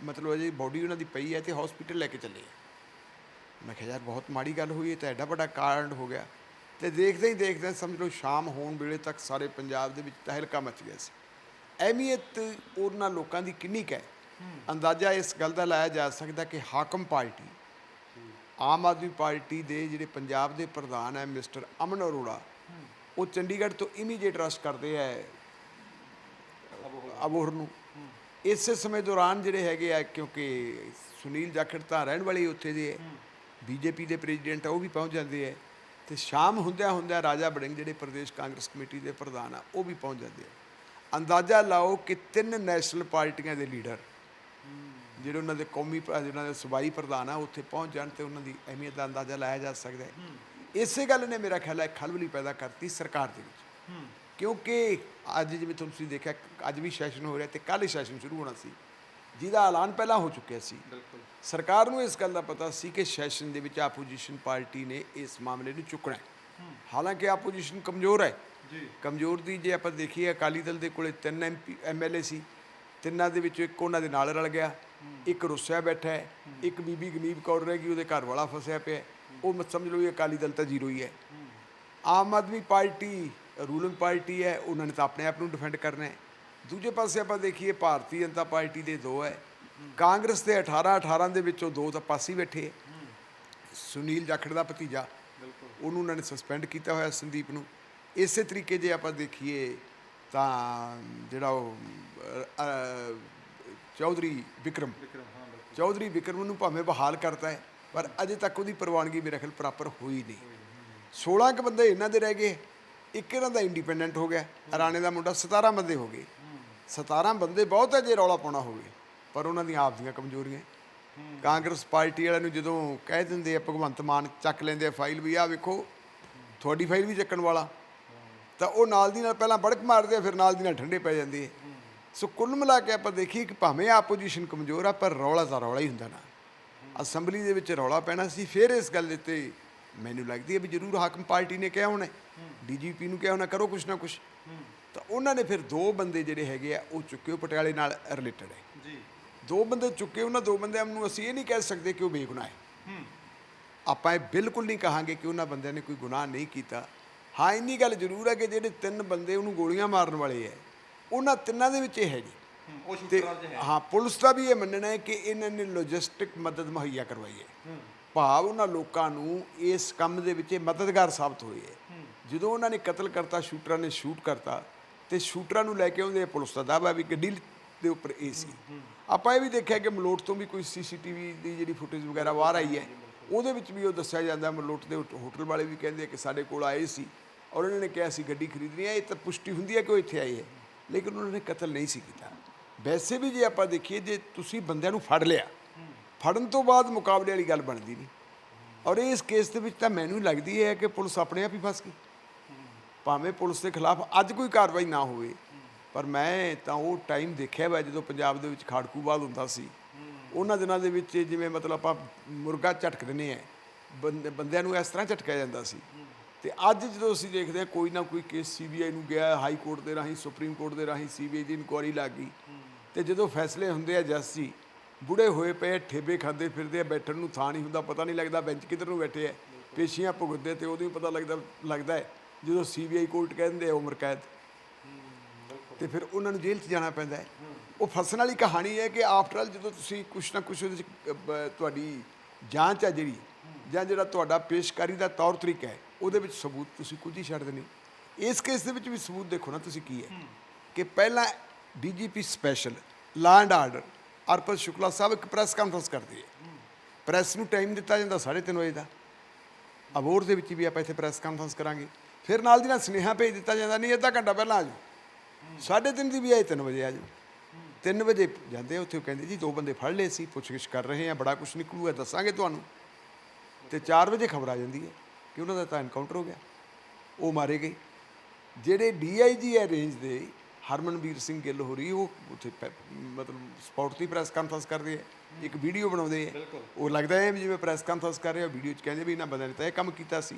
ਮਤਲਬ ਅਜੇ ਬੋਡੀ ਉਹਨਾਂ ਦੀ ਪਈ ਹੈ ਤੇ ਹਸਪੀਟਲ ਲੈ ਕੇ ਚੱਲੇ ਆ ਮੈਂ ਕਿਹਾ ਯਾਰ ਬਹੁਤ ਮਾੜੀ ਗੱਲ ਹੋਈ ਹੈ ਤਾਂ ਐਡਾ ਵੱਡਾ ਕਾਂਡ ਹੋ ਗਿਆ। ਤੇ ਦੇਖਦੇ ਹੀ ਦੇਖਦੇ ਸਮਝ ਲਓ ਸ਼ਾਮ ਹੋਣ ਵੇਲੇ ਤੱਕ ਸਾਰੇ ਪੰਜਾਬ ਦੇ ਵਿੱਚ ਤਹਿਲਕਾ ਮਚ ਗਿਆ ਸੀ। ਅਹਿਮੀਅਤ ਉਹਨਾਂ ਲੋਕਾਂ ਦੀ ਕਿੰਨੀ ਕੁ ਹੈ। ਅੰਦਾਜ਼ਾ ਇਸ ਗੱਲ ਦਾ ਲਾਇਆ ਜਾ ਸਕਦਾ ਕਿ ਹਾਕਮ ਪਾਰਟੀ ਆਮ ਆਦਮੀ ਪਾਰਟੀ ਦੇ ਜਿਹੜੇ ਪੰਜਾਬ ਦੇ ਪ੍ਰਧਾਨ ਹੈ ਮਿਸਟਰ ਅਮਨ ਅਰੋੜਾ, ਉਹ ਚੰਡੀਗੜ੍ਹ ਤੋਂ ਇਮੀਡੀਏਟ ਰਸ਼ ਕਰਦੇ ਹੈ ਅਬੋਹਰ ਨੂੰ। ਇਸੇ ਸਮੇਂ ਦੌਰਾਨ ਜਿਹੜੇ ਹੈਗੇ ਆ, ਕਿਉਂਕਿ ਸੁਨੀਲ ਜਾਖੜ ਤਾਂ ਰਹਿਣ ਵਾਲੇ ਉੱਥੇ ਦੇ ਹੈ, ਬੀਜੇਪੀ ਦੇ ਪ੍ਰੈਜ਼ੀਡੈਂਟ ਆ, ਉਹ ਵੀ ਪਹੁੰਚ ਜਾਂਦੇ ਹੈ। ਤੇ ਸ਼ਾਮ ਹੁੰਦਿਆਂ ਹੁੰਦਿਆਂ ਰਾਜਾ ਬੜਿੰਗ ਜਿਹੜੇ ਪ੍ਰਦੇਸ਼ ਕਾਂਗਰਸ ਕਮੇਟੀ ਦੇ ਪ੍ਰਧਾਨ ਆ, ਉਹ ਵੀ ਪਹੁੰਚ ਜਾਂਦੇ ਆ। ਅੰਦਾਜ਼ਾ ਲਾਓ ਕਿ ਤਿੰਨ ਨੈਸ਼ਨਲ ਪਾਰਟੀਆਂ ਦੇ ਲੀਡਰ ਜਿਹੜੇ ਉਹਨਾਂ ਦੇ ਕੌਮੀ ਜਿਹਨਾਂ ਦੇ ਸੂਬਾਈ ਪ੍ਰਧਾਨ ਆ ਉੱਥੇ ਪਹੁੰਚ ਜਾਣ ਤੇ ਉਹਨਾਂ ਦੀ ਅਹਿਮੀਅਤ ਦਾ ਅੰਦਾਜ਼ਾ ਲਾਇਆ ਜਾ ਸਕਦਾ ਹੈ। ਇਸੇ ਗੱਲ ਨੇ ਮੇਰਾ ਖਿਆਲ ਹੈ ਖਲਬਲੀ ਪੈਦਾ ਕਰਤੀ ਸਰਕਾਰ ਦੇ ਵਿੱਚ। ਕਿਉਂਕਿ ਅੱਜ ਜਿਵੇਂ ਤੁਸੀਂ ਦੇਖਿਆ ਅੱਜ ਵੀ ਸੈਸ਼ਨ ਹੋ ਰਿਹਾ ਤੇ ਕੱਲ੍ਹ ਹੀ ਸੈਸ਼ਨ ਸ਼ੁਰੂ ਹੋਣਾ ਸੀ। ਜਿਹਦਾ ਐਲਾਨ ਪਹਿਲਾਂ ਹੋ ਚੁੱਕਿਆ ਸੀ। ਬਿਲਕੁਲ। ਸਰਕਾਰ ਨੂੰ ਇਸ ਗੱਲ ਦਾ ਪਤਾ ਸੀ ਕਿ ਸੈਸ਼ਨ ਦੇ ਵਿੱਚ ਆਪੋਜੀਸ਼ਨ ਪਾਰਟੀ ਨੇ ਇਸ ਮਾਮਲੇ ਨੂੰ ਚੁੱਕਣਾ ਹੈ। ਹਾਲਾਂਕਿ ਆਪੋਜੀਸ਼ਨ ਕਮਜ਼ੋਰ ਹੈ। ਜੀ। ਕਮਜ਼ੋਰ ਦੀ ਜੇ ਆਪਾਂ ਦੇਖੀਏ ਅਕਾਲੀ ਦਲ ਦੇ ਕੋਲੇ ਤਿੰਨ ਐਮਪੀ ਐਮਐਲਏ ਸੀ। ਤਿੰਨਾਂ ਦੇ ਵਿੱਚੋਂ ਇੱਕ ਉਹਨਾਂ ਦੇ ਨਾਲ ਰਲ ਗਿਆ। ਇੱਕ ਰੁੱਸਿਆ ਬੈਠਾ ਹੈ। ਇੱਕ ਬੀਬੀ ਗਨੀਬ ਕੌਰ ਰਹਿ ਗਈ ਉਹਦੇ ਘਰ ਵਾਲਾ ਫਸਿਆ ਪਿਆ। ਉਹ ਮਤ ਸਮਝ ਲਓ ਇਹ ਅਕਾਲੀ ਦਲ ਤਾਂ ਜ਼ੀਰੋ ਹੀ ਹੈ। Aam Aadmi party ruling party ਹੈ ਉਹਨਾਂ ਨੇ ਤਾਂ ਆਪਣੇ ਆਪ ਨੂੰ ਡਿਫੈਂਡ ਕਰਨਾ ਹੈ। ਦੂਜੇ ਪਾਸੇ ਆਪਾਂ ਦੇਖੀਏ ਭਾਰਤੀ ਜਨਤਾ ਪਾਰਟੀ ਦੇ ਦੋ ਹੈ। ਕਾਂਗਰਸ ਦੇ 18 18 ਦੇ ਵਿੱਚੋਂ ਦੋ ਤਾਂ ਪਾਸੀ ਬੈਠੇ ਸੁਨੀਲ ਜਾਖੜ ਦਾ ਭਤੀਜਾ ਉਹਨੂੰ ਉਹਨਾਂ ਨੇ ਸਸਪੈਂਡ ਕੀਤਾ ਹੋਇਆ ਸੰਦੀਪ ਨੂੰ। ਇਸੇ ਤਰੀਕੇ ਜੇ ਆਪਾਂ ਦੇਖੀਏ ਤਾਂ ਜਿਹੜਾ ਉਹ ਚੌਧਰੀ ਵਿਕਰਮ। ਚੌਧਰੀ ਵਿਕਰਮ ਨੂੰ ਭਾਵੇਂ ਬਹਾਲ ਕਰਤਾ ਹੈ ਪਰ ਅਜੇ ਤੱਕ ਉਹਦੀ ਪ੍ਰਵਾਨਗੀ ਮੇਰੇ ਖਿਆਲ ਪ੍ਰਾਪਰ ਹੋਈ ਨਹੀਂ। 16 ਕ ਬੰਦੇ ਇਹਨਾਂ ਦੇ ਰਹਿ ਗਏ ਇੱਕ ਇਹਨਾਂ ਦਾ ਇੰਡੀਪੈਂਡੈਂਟ ਹੋ ਗਿਆ ਰਾਣੇ ਦਾ ਮੁੰਡਾ 17 ਬੰਦੇ ਹੋ ਗਏ। 17 ਬੰਦੇ ਬਹੁਤ ਹੈ ਜੇ ਰੌਲਾ ਪਾਉਣਾ ਹੋਵੇ ਪਰ ਉਹਨਾਂ ਦੀਆਂ ਆਪ ਦੀਆਂ ਕਮਜ਼ੋਰੀਆਂ। ਕਾਂਗਰਸ ਪਾਰਟੀ ਵਾਲਿਆਂ ਨੂੰ ਜਦੋਂ ਕਹਿ ਦਿੰਦੇ ਆ ਭਗਵੰਤ ਮਾਨ ਚੱਕ ਲੈਂਦੇ ਆ ਫਾਈਲ ਵੀ ਆ ਵੇਖੋ ਤੁਹਾਡੀ ਫਾਈਲ ਵੀ ਚੱਕਣ ਵਾਲਾ। ਤਾਂ ਉਹ ਨਾਲ ਦੀ ਨਾਲ ਪਹਿਲਾਂ ਬੜਕ ਮਾਰਦੇ ਆ ਫਿਰ ਨਾਲ ਦੀ ਨਾਲ ਠੰਡੇ ਪੈ ਜਾਂਦੇ ਆ ਸੋ ਕੁੱਲ ਮਿਲਾ ਕੇ ਆਪਾਂ ਦੇਖੀਏ ਕਿ ਭਾਵੇਂ ਆਪੋਜੀਸ਼ਨ ਕਮਜ਼ੋਰ ਆ ਪਰ ਰੌਲਾ ਤਾਂ ਰੌਲਾ ਹੀ ਹੁੰਦਾ ਨਾ। ਅਸੈਂਬਲੀ ਦੇ ਵਿੱਚ ਰੌਲਾ ਪੈਣਾ ਸੀ ਫਿਰ ਇਸ ਗੱਲ ਦੇ ਉੱਤੇ ਮੈਨੂੰ ਲੱਗਦੀ ਹੈ ਵੀ ਜ਼ਰੂਰ ਹਾਕਮ ਪਾਰਟੀ ਨੇ ਕਿਹਾ ਹੋਣਾ ਡੀਜੀਪੀ ਨੂੰ ਕਿਹਾ ਹੋਣਾ ਕਰੋ ਕੁਛ ਨਾ ਕੁਛ। ਤਾਂ ਉਹਨਾਂ ਨੇ ਫਿਰ ਦੋ ਬੰਦੇ ਜਿਹੜੇ ਹੈਗੇ ਆ ਉਹ ਚੁੱਕੇ ਉਹ ਪਟਿਆਲੇ ਨਾਲ ਰਿਲੇਟਡ ਹੈ। ਜੀ। ਦੋ ਬੰਦੇ ਚੁੱਕੇ ਉਹਨਾਂ ਦੋ ਬੰਦਿਆਂ ਨੂੰ ਅਸੀਂ ਇਹ ਨਹੀਂ ਕਹਿ ਸਕਦੇ ਕਿ ਉਹ ਬੇਗੁਨਾਹ ਹੂੰ। ਆਪਾਂ ਇਹ ਬਿਲਕੁਲ ਨਹੀਂ ਕਹਾਂਗੇ ਕਿ ਉਹਨਾਂ ਬੰਦਿਆਂ ਨੇ ਕੋਈ ਗੁਨਾਹ ਨਹੀਂ ਕੀਤਾ। ਹਾਂ ਇੰਨੀ ਗੱਲ ਜ਼ਰੂਰ ਹੈ ਕਿ ਜਿਹੜੇ ਤਿੰਨ ਬੰਦੇ ਉਹਨੂੰ ਗੋਲੀਆਂ ਮਾਰਨ ਵਾਲੇ ਹੈ ਉਹਨਾਂ ਤਿੰਨਾਂ ਦੇ ਵਿੱਚ ਇਹ ਹੈ ਜੀ ਹੂੰ, ਉਹ ਸ਼ੂਟਰਾਂ ਹੈ। ਹਾਂ ਪੁਲਿਸ ਦਾ ਵੀ ਇਹ ਮੰਨਣਾ ਹੈ ਕਿ ਇਹਨਾਂ ਨੇ ਲੌਜਿਸਟਿਕ ਮਦਦ ਮੁਹੱਈਆ ਕਰਵਾਈ ਹੈ। ਭਾਵ ਉਹਨਾਂ ਲੋਕਾਂ ਨੂੰ ਇਸ ਕੰਮ ਦੇ ਵਿੱਚ ਇਹ ਮਦਦਗਾਰ ਸਾਬਤ ਹੋਏ ਹੈ। ਜਦੋਂ ਉਹਨਾਂ ਨੇ ਕਤਲ ਕਰਤਾ ਸ਼ੂਟਰਾਂ ਨੇ ਸ਼ੂਟ ਕਰਤਾ ਤੇ ਸ਼ੂਟਰਾਂ ਨੂੰ ਲੈ ਕੇ ਆਉਂਦੇ ਆ, ਪੁਲਿਸ ਦਾ ਦਾਅਵਾ ਵੀ ਗੱਡੀ ਦੇ ਉੱਪਰ ਇਹ ਸੀ। ਆਪਾਂ ਇਹ ਵੀ ਦੇਖਿਆ ਕਿ ਮਲੋਟ ਤੋਂ ਵੀ ਕੋਈ ਸੀਸੀਟੀਵੀ ਦੀ ਜਿਹੜੀ ਫੁਟੇਜ ਵਗੈਰਾ ਬਾਹਰ ਆਈ ਹੈ ਉਹਦੇ ਵਿੱਚ ਵੀ ਉਹ ਦੱਸਿਆ ਜਾਂਦਾ ਮਲੋਟ ਦੇ ਹੋਟ- ਹੋਟਲ ਵਾਲੇ ਵੀ ਕਹਿੰਦੇ ਕਿ ਸਾਡੇ ਕੋਲ ਆਏ ਸੀ। ਔਰ ਉਹਨਾਂ ਨੇ ਕਿਹਾ ਸੀ ਗੱਡੀ ਖਰੀਦਣੀ ਹੈ, ਇਹ ਤਾਂ ਪੁਸ਼ਟੀ ਹੁੰਦੀ ਹੈ ਕਿ ਉਹ ਇੱਥੇ ਆਈ ਹੈ। ਲੇਕਿਨ ਉਹਨਾਂ ਨੇ ਕਤਲ ਨਹੀਂ ਸੀ ਕੀਤਾ। ਵੈਸੇ ਵੀ ਜੇ ਆਪਾਂ ਦੇਖੀਏ, ਜੇ ਤੁਸੀਂ ਬੰਦਿਆਂ ਨੂੰ ਫੜ ਲਿਆ, ਫੜਨ ਤੋਂ ਬਾਅਦ ਮੁਕਾਬਲੇ ਵਾਲੀ ਗੱਲ ਬਣਦੀ ਨਹੀਂ। ਔਰ ਇਸ ਕੇਸ ਦੇ ਵਿੱਚ ਤਾਂ ਮੈਨੂੰ ਲੱਗਦੀ ਹੈ ਕਿ ਪੁਲਿਸ ਆਪਣੇ ਆਪ ਹੀ ਫਸ ਗਈ। ਭਾਵੇਂ ਪੁਲਿਸ ਦੇ ਖਿਲਾਫ ਅੱਜ ਕੋਈ ਕਾਰਵਾਈ ਨਾ ਹੋਵੇ, ਪਰ ਮੈਂ ਤਾਂ ਉਹ ਟਾਈਮ ਦੇਖਿਆ ਵਾ ਜਦੋਂ ਪੰਜਾਬ ਦੇ ਵਿੱਚ ਖਾੜਕੂਵਾਦ ਹੁੰਦਾ ਸੀ। ਉਹਨਾਂ ਦਿਨਾਂ ਦੇ ਵਿੱਚ ਜਿਵੇਂ ਮਤਲਬ ਆਪਾਂ ਮੁਰਗਾ ਝਟਕ ਦਿੰਦੇ ਆ ਬੰਦੇ, ਬੰਦਿਆਂ ਨੂੰ ਇਸ ਤਰ੍ਹਾਂ ਝਟਕਿਆ ਜਾਂਦਾ ਸੀ। ਤੇ ਅੱਜ ਜਦੋਂ ਅਸੀਂ ਦੇਖਦੇ ਹਾਂ, ਕੋਈ ਨਾ ਕੋਈ ਕੇਸ ਸੀਬੀਆਈ ਨੂੰ ਗਿਆ ਹਾਈ ਕੋਰਟ ਦੇ ਰਾਹੀਂ ਸੁਪਰੀਮ ਕੋਰਟ ਦੇ ਰਾਹੀਂ ਸੀਬੀਆਈ ਦੀ ਇਨਕੁਆਰੀ ਲੱਗ ਗਈ। ਤੇ ਜਦੋਂ ਫੈਸਲੇ ਹੁੰਦੇ ਆ ਜੱਜ ਜੀ ਬੁੜੇ ਹੋਏ ਪਏ ਠੇਬੇ ਖਾਂਦੇ ਫਿਰਦੇ ਆ, ਬੈਠਣ ਨੂੰ ਥਾਂ ਨਹੀਂ ਹੁੰਦਾ, ਪਤਾ ਨਹੀਂ ਲੱਗਦਾ ਬੈਂਚ ਕਿੱਧਰ ਨੂੰ ਬੈਠੇ ਆ। ਪੇਸ਼ੀਆਂ ਭੁਗਤਦੇ ਤੇ ਉਦੋਂ ਹੀ ਪਤਾ ਲੱਗਦਾ ਲੱਗਦਾ ਹੈ, ਜਦੋਂ ਸੀਬੀਆਈ ਕੋਰਟ ਕਹਿੰਦੇ ਆ ਉਮਰ ਕੈਦ ਤੇ ਫਿਰ ਉਹਨਾਂ ਨੂੰ ਜੇਲ੍ਹ 'ਚ ਜਾਣਾ ਪੈਂਦਾ ਹੈ। ਉਹ ਫਸਣ ਵਾਲੀ ਕਹਾਣੀ ਹੈ ਕਿ ਆਫਟਰ ਆਲ ਜਦੋਂ ਤੁਸੀਂ ਕੁਛ ਨਾ ਕੁਛ ਉਹਦੇ 'ਚ ਤੁਹਾਡੀ ਜਾਂਚ ਆ ਜਿਹੜੀ, ਜਾਂ ਜਿਹੜਾ ਤੁਹਾਡਾ ਪੇਸ਼ਕਾਰੀ ਦਾ ਤੌਰ ਤਰੀਕਾ ਹੈ ਉਹਦੇ ਵਿੱਚ ਸਬੂਤ ਤੁਸੀਂ ਕੁਝ ਹੀ ਛੱਡ ਦੇਣੇ। ਇਸ ਕੇਸ ਦੇ ਵਿੱਚ ਵੀ ਸਬੂਤ ਦੇਖੋ ਨਾ ਤੁਸੀਂ ਕੀ ਹੈ। ਕਿ ਪਹਿਲਾਂ DGP special law and order Arpit Shukla ਸਾਹਿਬ ਇੱਕ ਪ੍ਰੈਸ ਕਾਨਫਰੰਸ ਕਰਦੇ ਹੈ ਪ੍ਰੈਸ ਨੂੰ ਟਾਈਮ ਦਿੱਤਾ ਜਾਂਦਾ 3:30 ਵਜੇ ਦਾ। ਅਬੋਰ ਦੇ ਵਿੱਚ ਵੀ ਆਪਾਂ ਇੱਥੇ ਪ੍ਰੈਸ ਕਾਨਫਰੰਸ ਕਰਾਂਗੇ। ਫਿਰ ਨਾਲ ਦੀ ਨਾਲ ਸੁਨੇਹਾ ਭੇਜ ਦਿੱਤਾ ਜਾਂਦਾ, ਨਹੀਂ, ਅੱਧਾ ਘੰਟਾ ਪਹਿਲਾਂ ਆ ਜਾਓ। ਸਾਢੇ ਤਿੰਨ ਦੀ ਵੀ ਆਏ 3 ਵਜੇ ਆ ਜਾਓ। 3 ਵਜੇ ਜਾਂਦੇ ਉੱਥੇ ਕਹਿੰਦੇ ਜੀ, ਦੋ ਬੰਦੇ ਫੜ ਲਏ ਸੀ, ਪੁੱਛਗਿੱਛ ਕਰ ਰਹੇ ਆ, ਬੜਾ ਕੁਝ ਨਿਕਲੂਗਾ, ਦੱਸਾਂਗੇ ਤੁਹਾਨੂੰ। ਤੇ 4 ਵਜੇ ਖਬਰ ਆ ਜਾਂਦੀ ਹੈ। ਕਿ ਉਹਨਾਂ ਦਾ ਤਾਂ ਐਨਕਾਊਂਟਰ ਹੋ ਗਿਆ। ਉਹ ਮਾਰੇ ਗਏ। ਜਿਹੜੇ ਡੀਆਈਜੀ ਹੈ ਰੇਂਜ ਦੇ ਹਰਮਨਵੀਰ ਸਿੰਘ ਗਿੱਲ ਹੋ ਰਹੀ ਉਹ ਉੱਥੇ ਮਤਲਬ ਸਪੌਟ ਦੀ ਪ੍ਰੈਸ ਕਾਨਫਰੰਸ ਕਰਦੇ ਆ ਇੱਕ ਵੀਡੀਓ ਬਣਾਉਂਦੇ ਆ ਉਹ ਲੱਗਦਾ ਹੈ ਜਿਵੇਂ ਪ੍ਰੈਸ ਕਾਨਫਰੰਸ ਕਰ ਰਹੇ ਵੀਡੀਓ 'ਚ ਕਹਿੰਦੇ ਵੀ ਇਹਨਾਂ ਬੰਦਿਆਂ ਨੇ ਤਾਂ ਇਹ ਕੰਮ ਕੀਤਾ ਸੀ।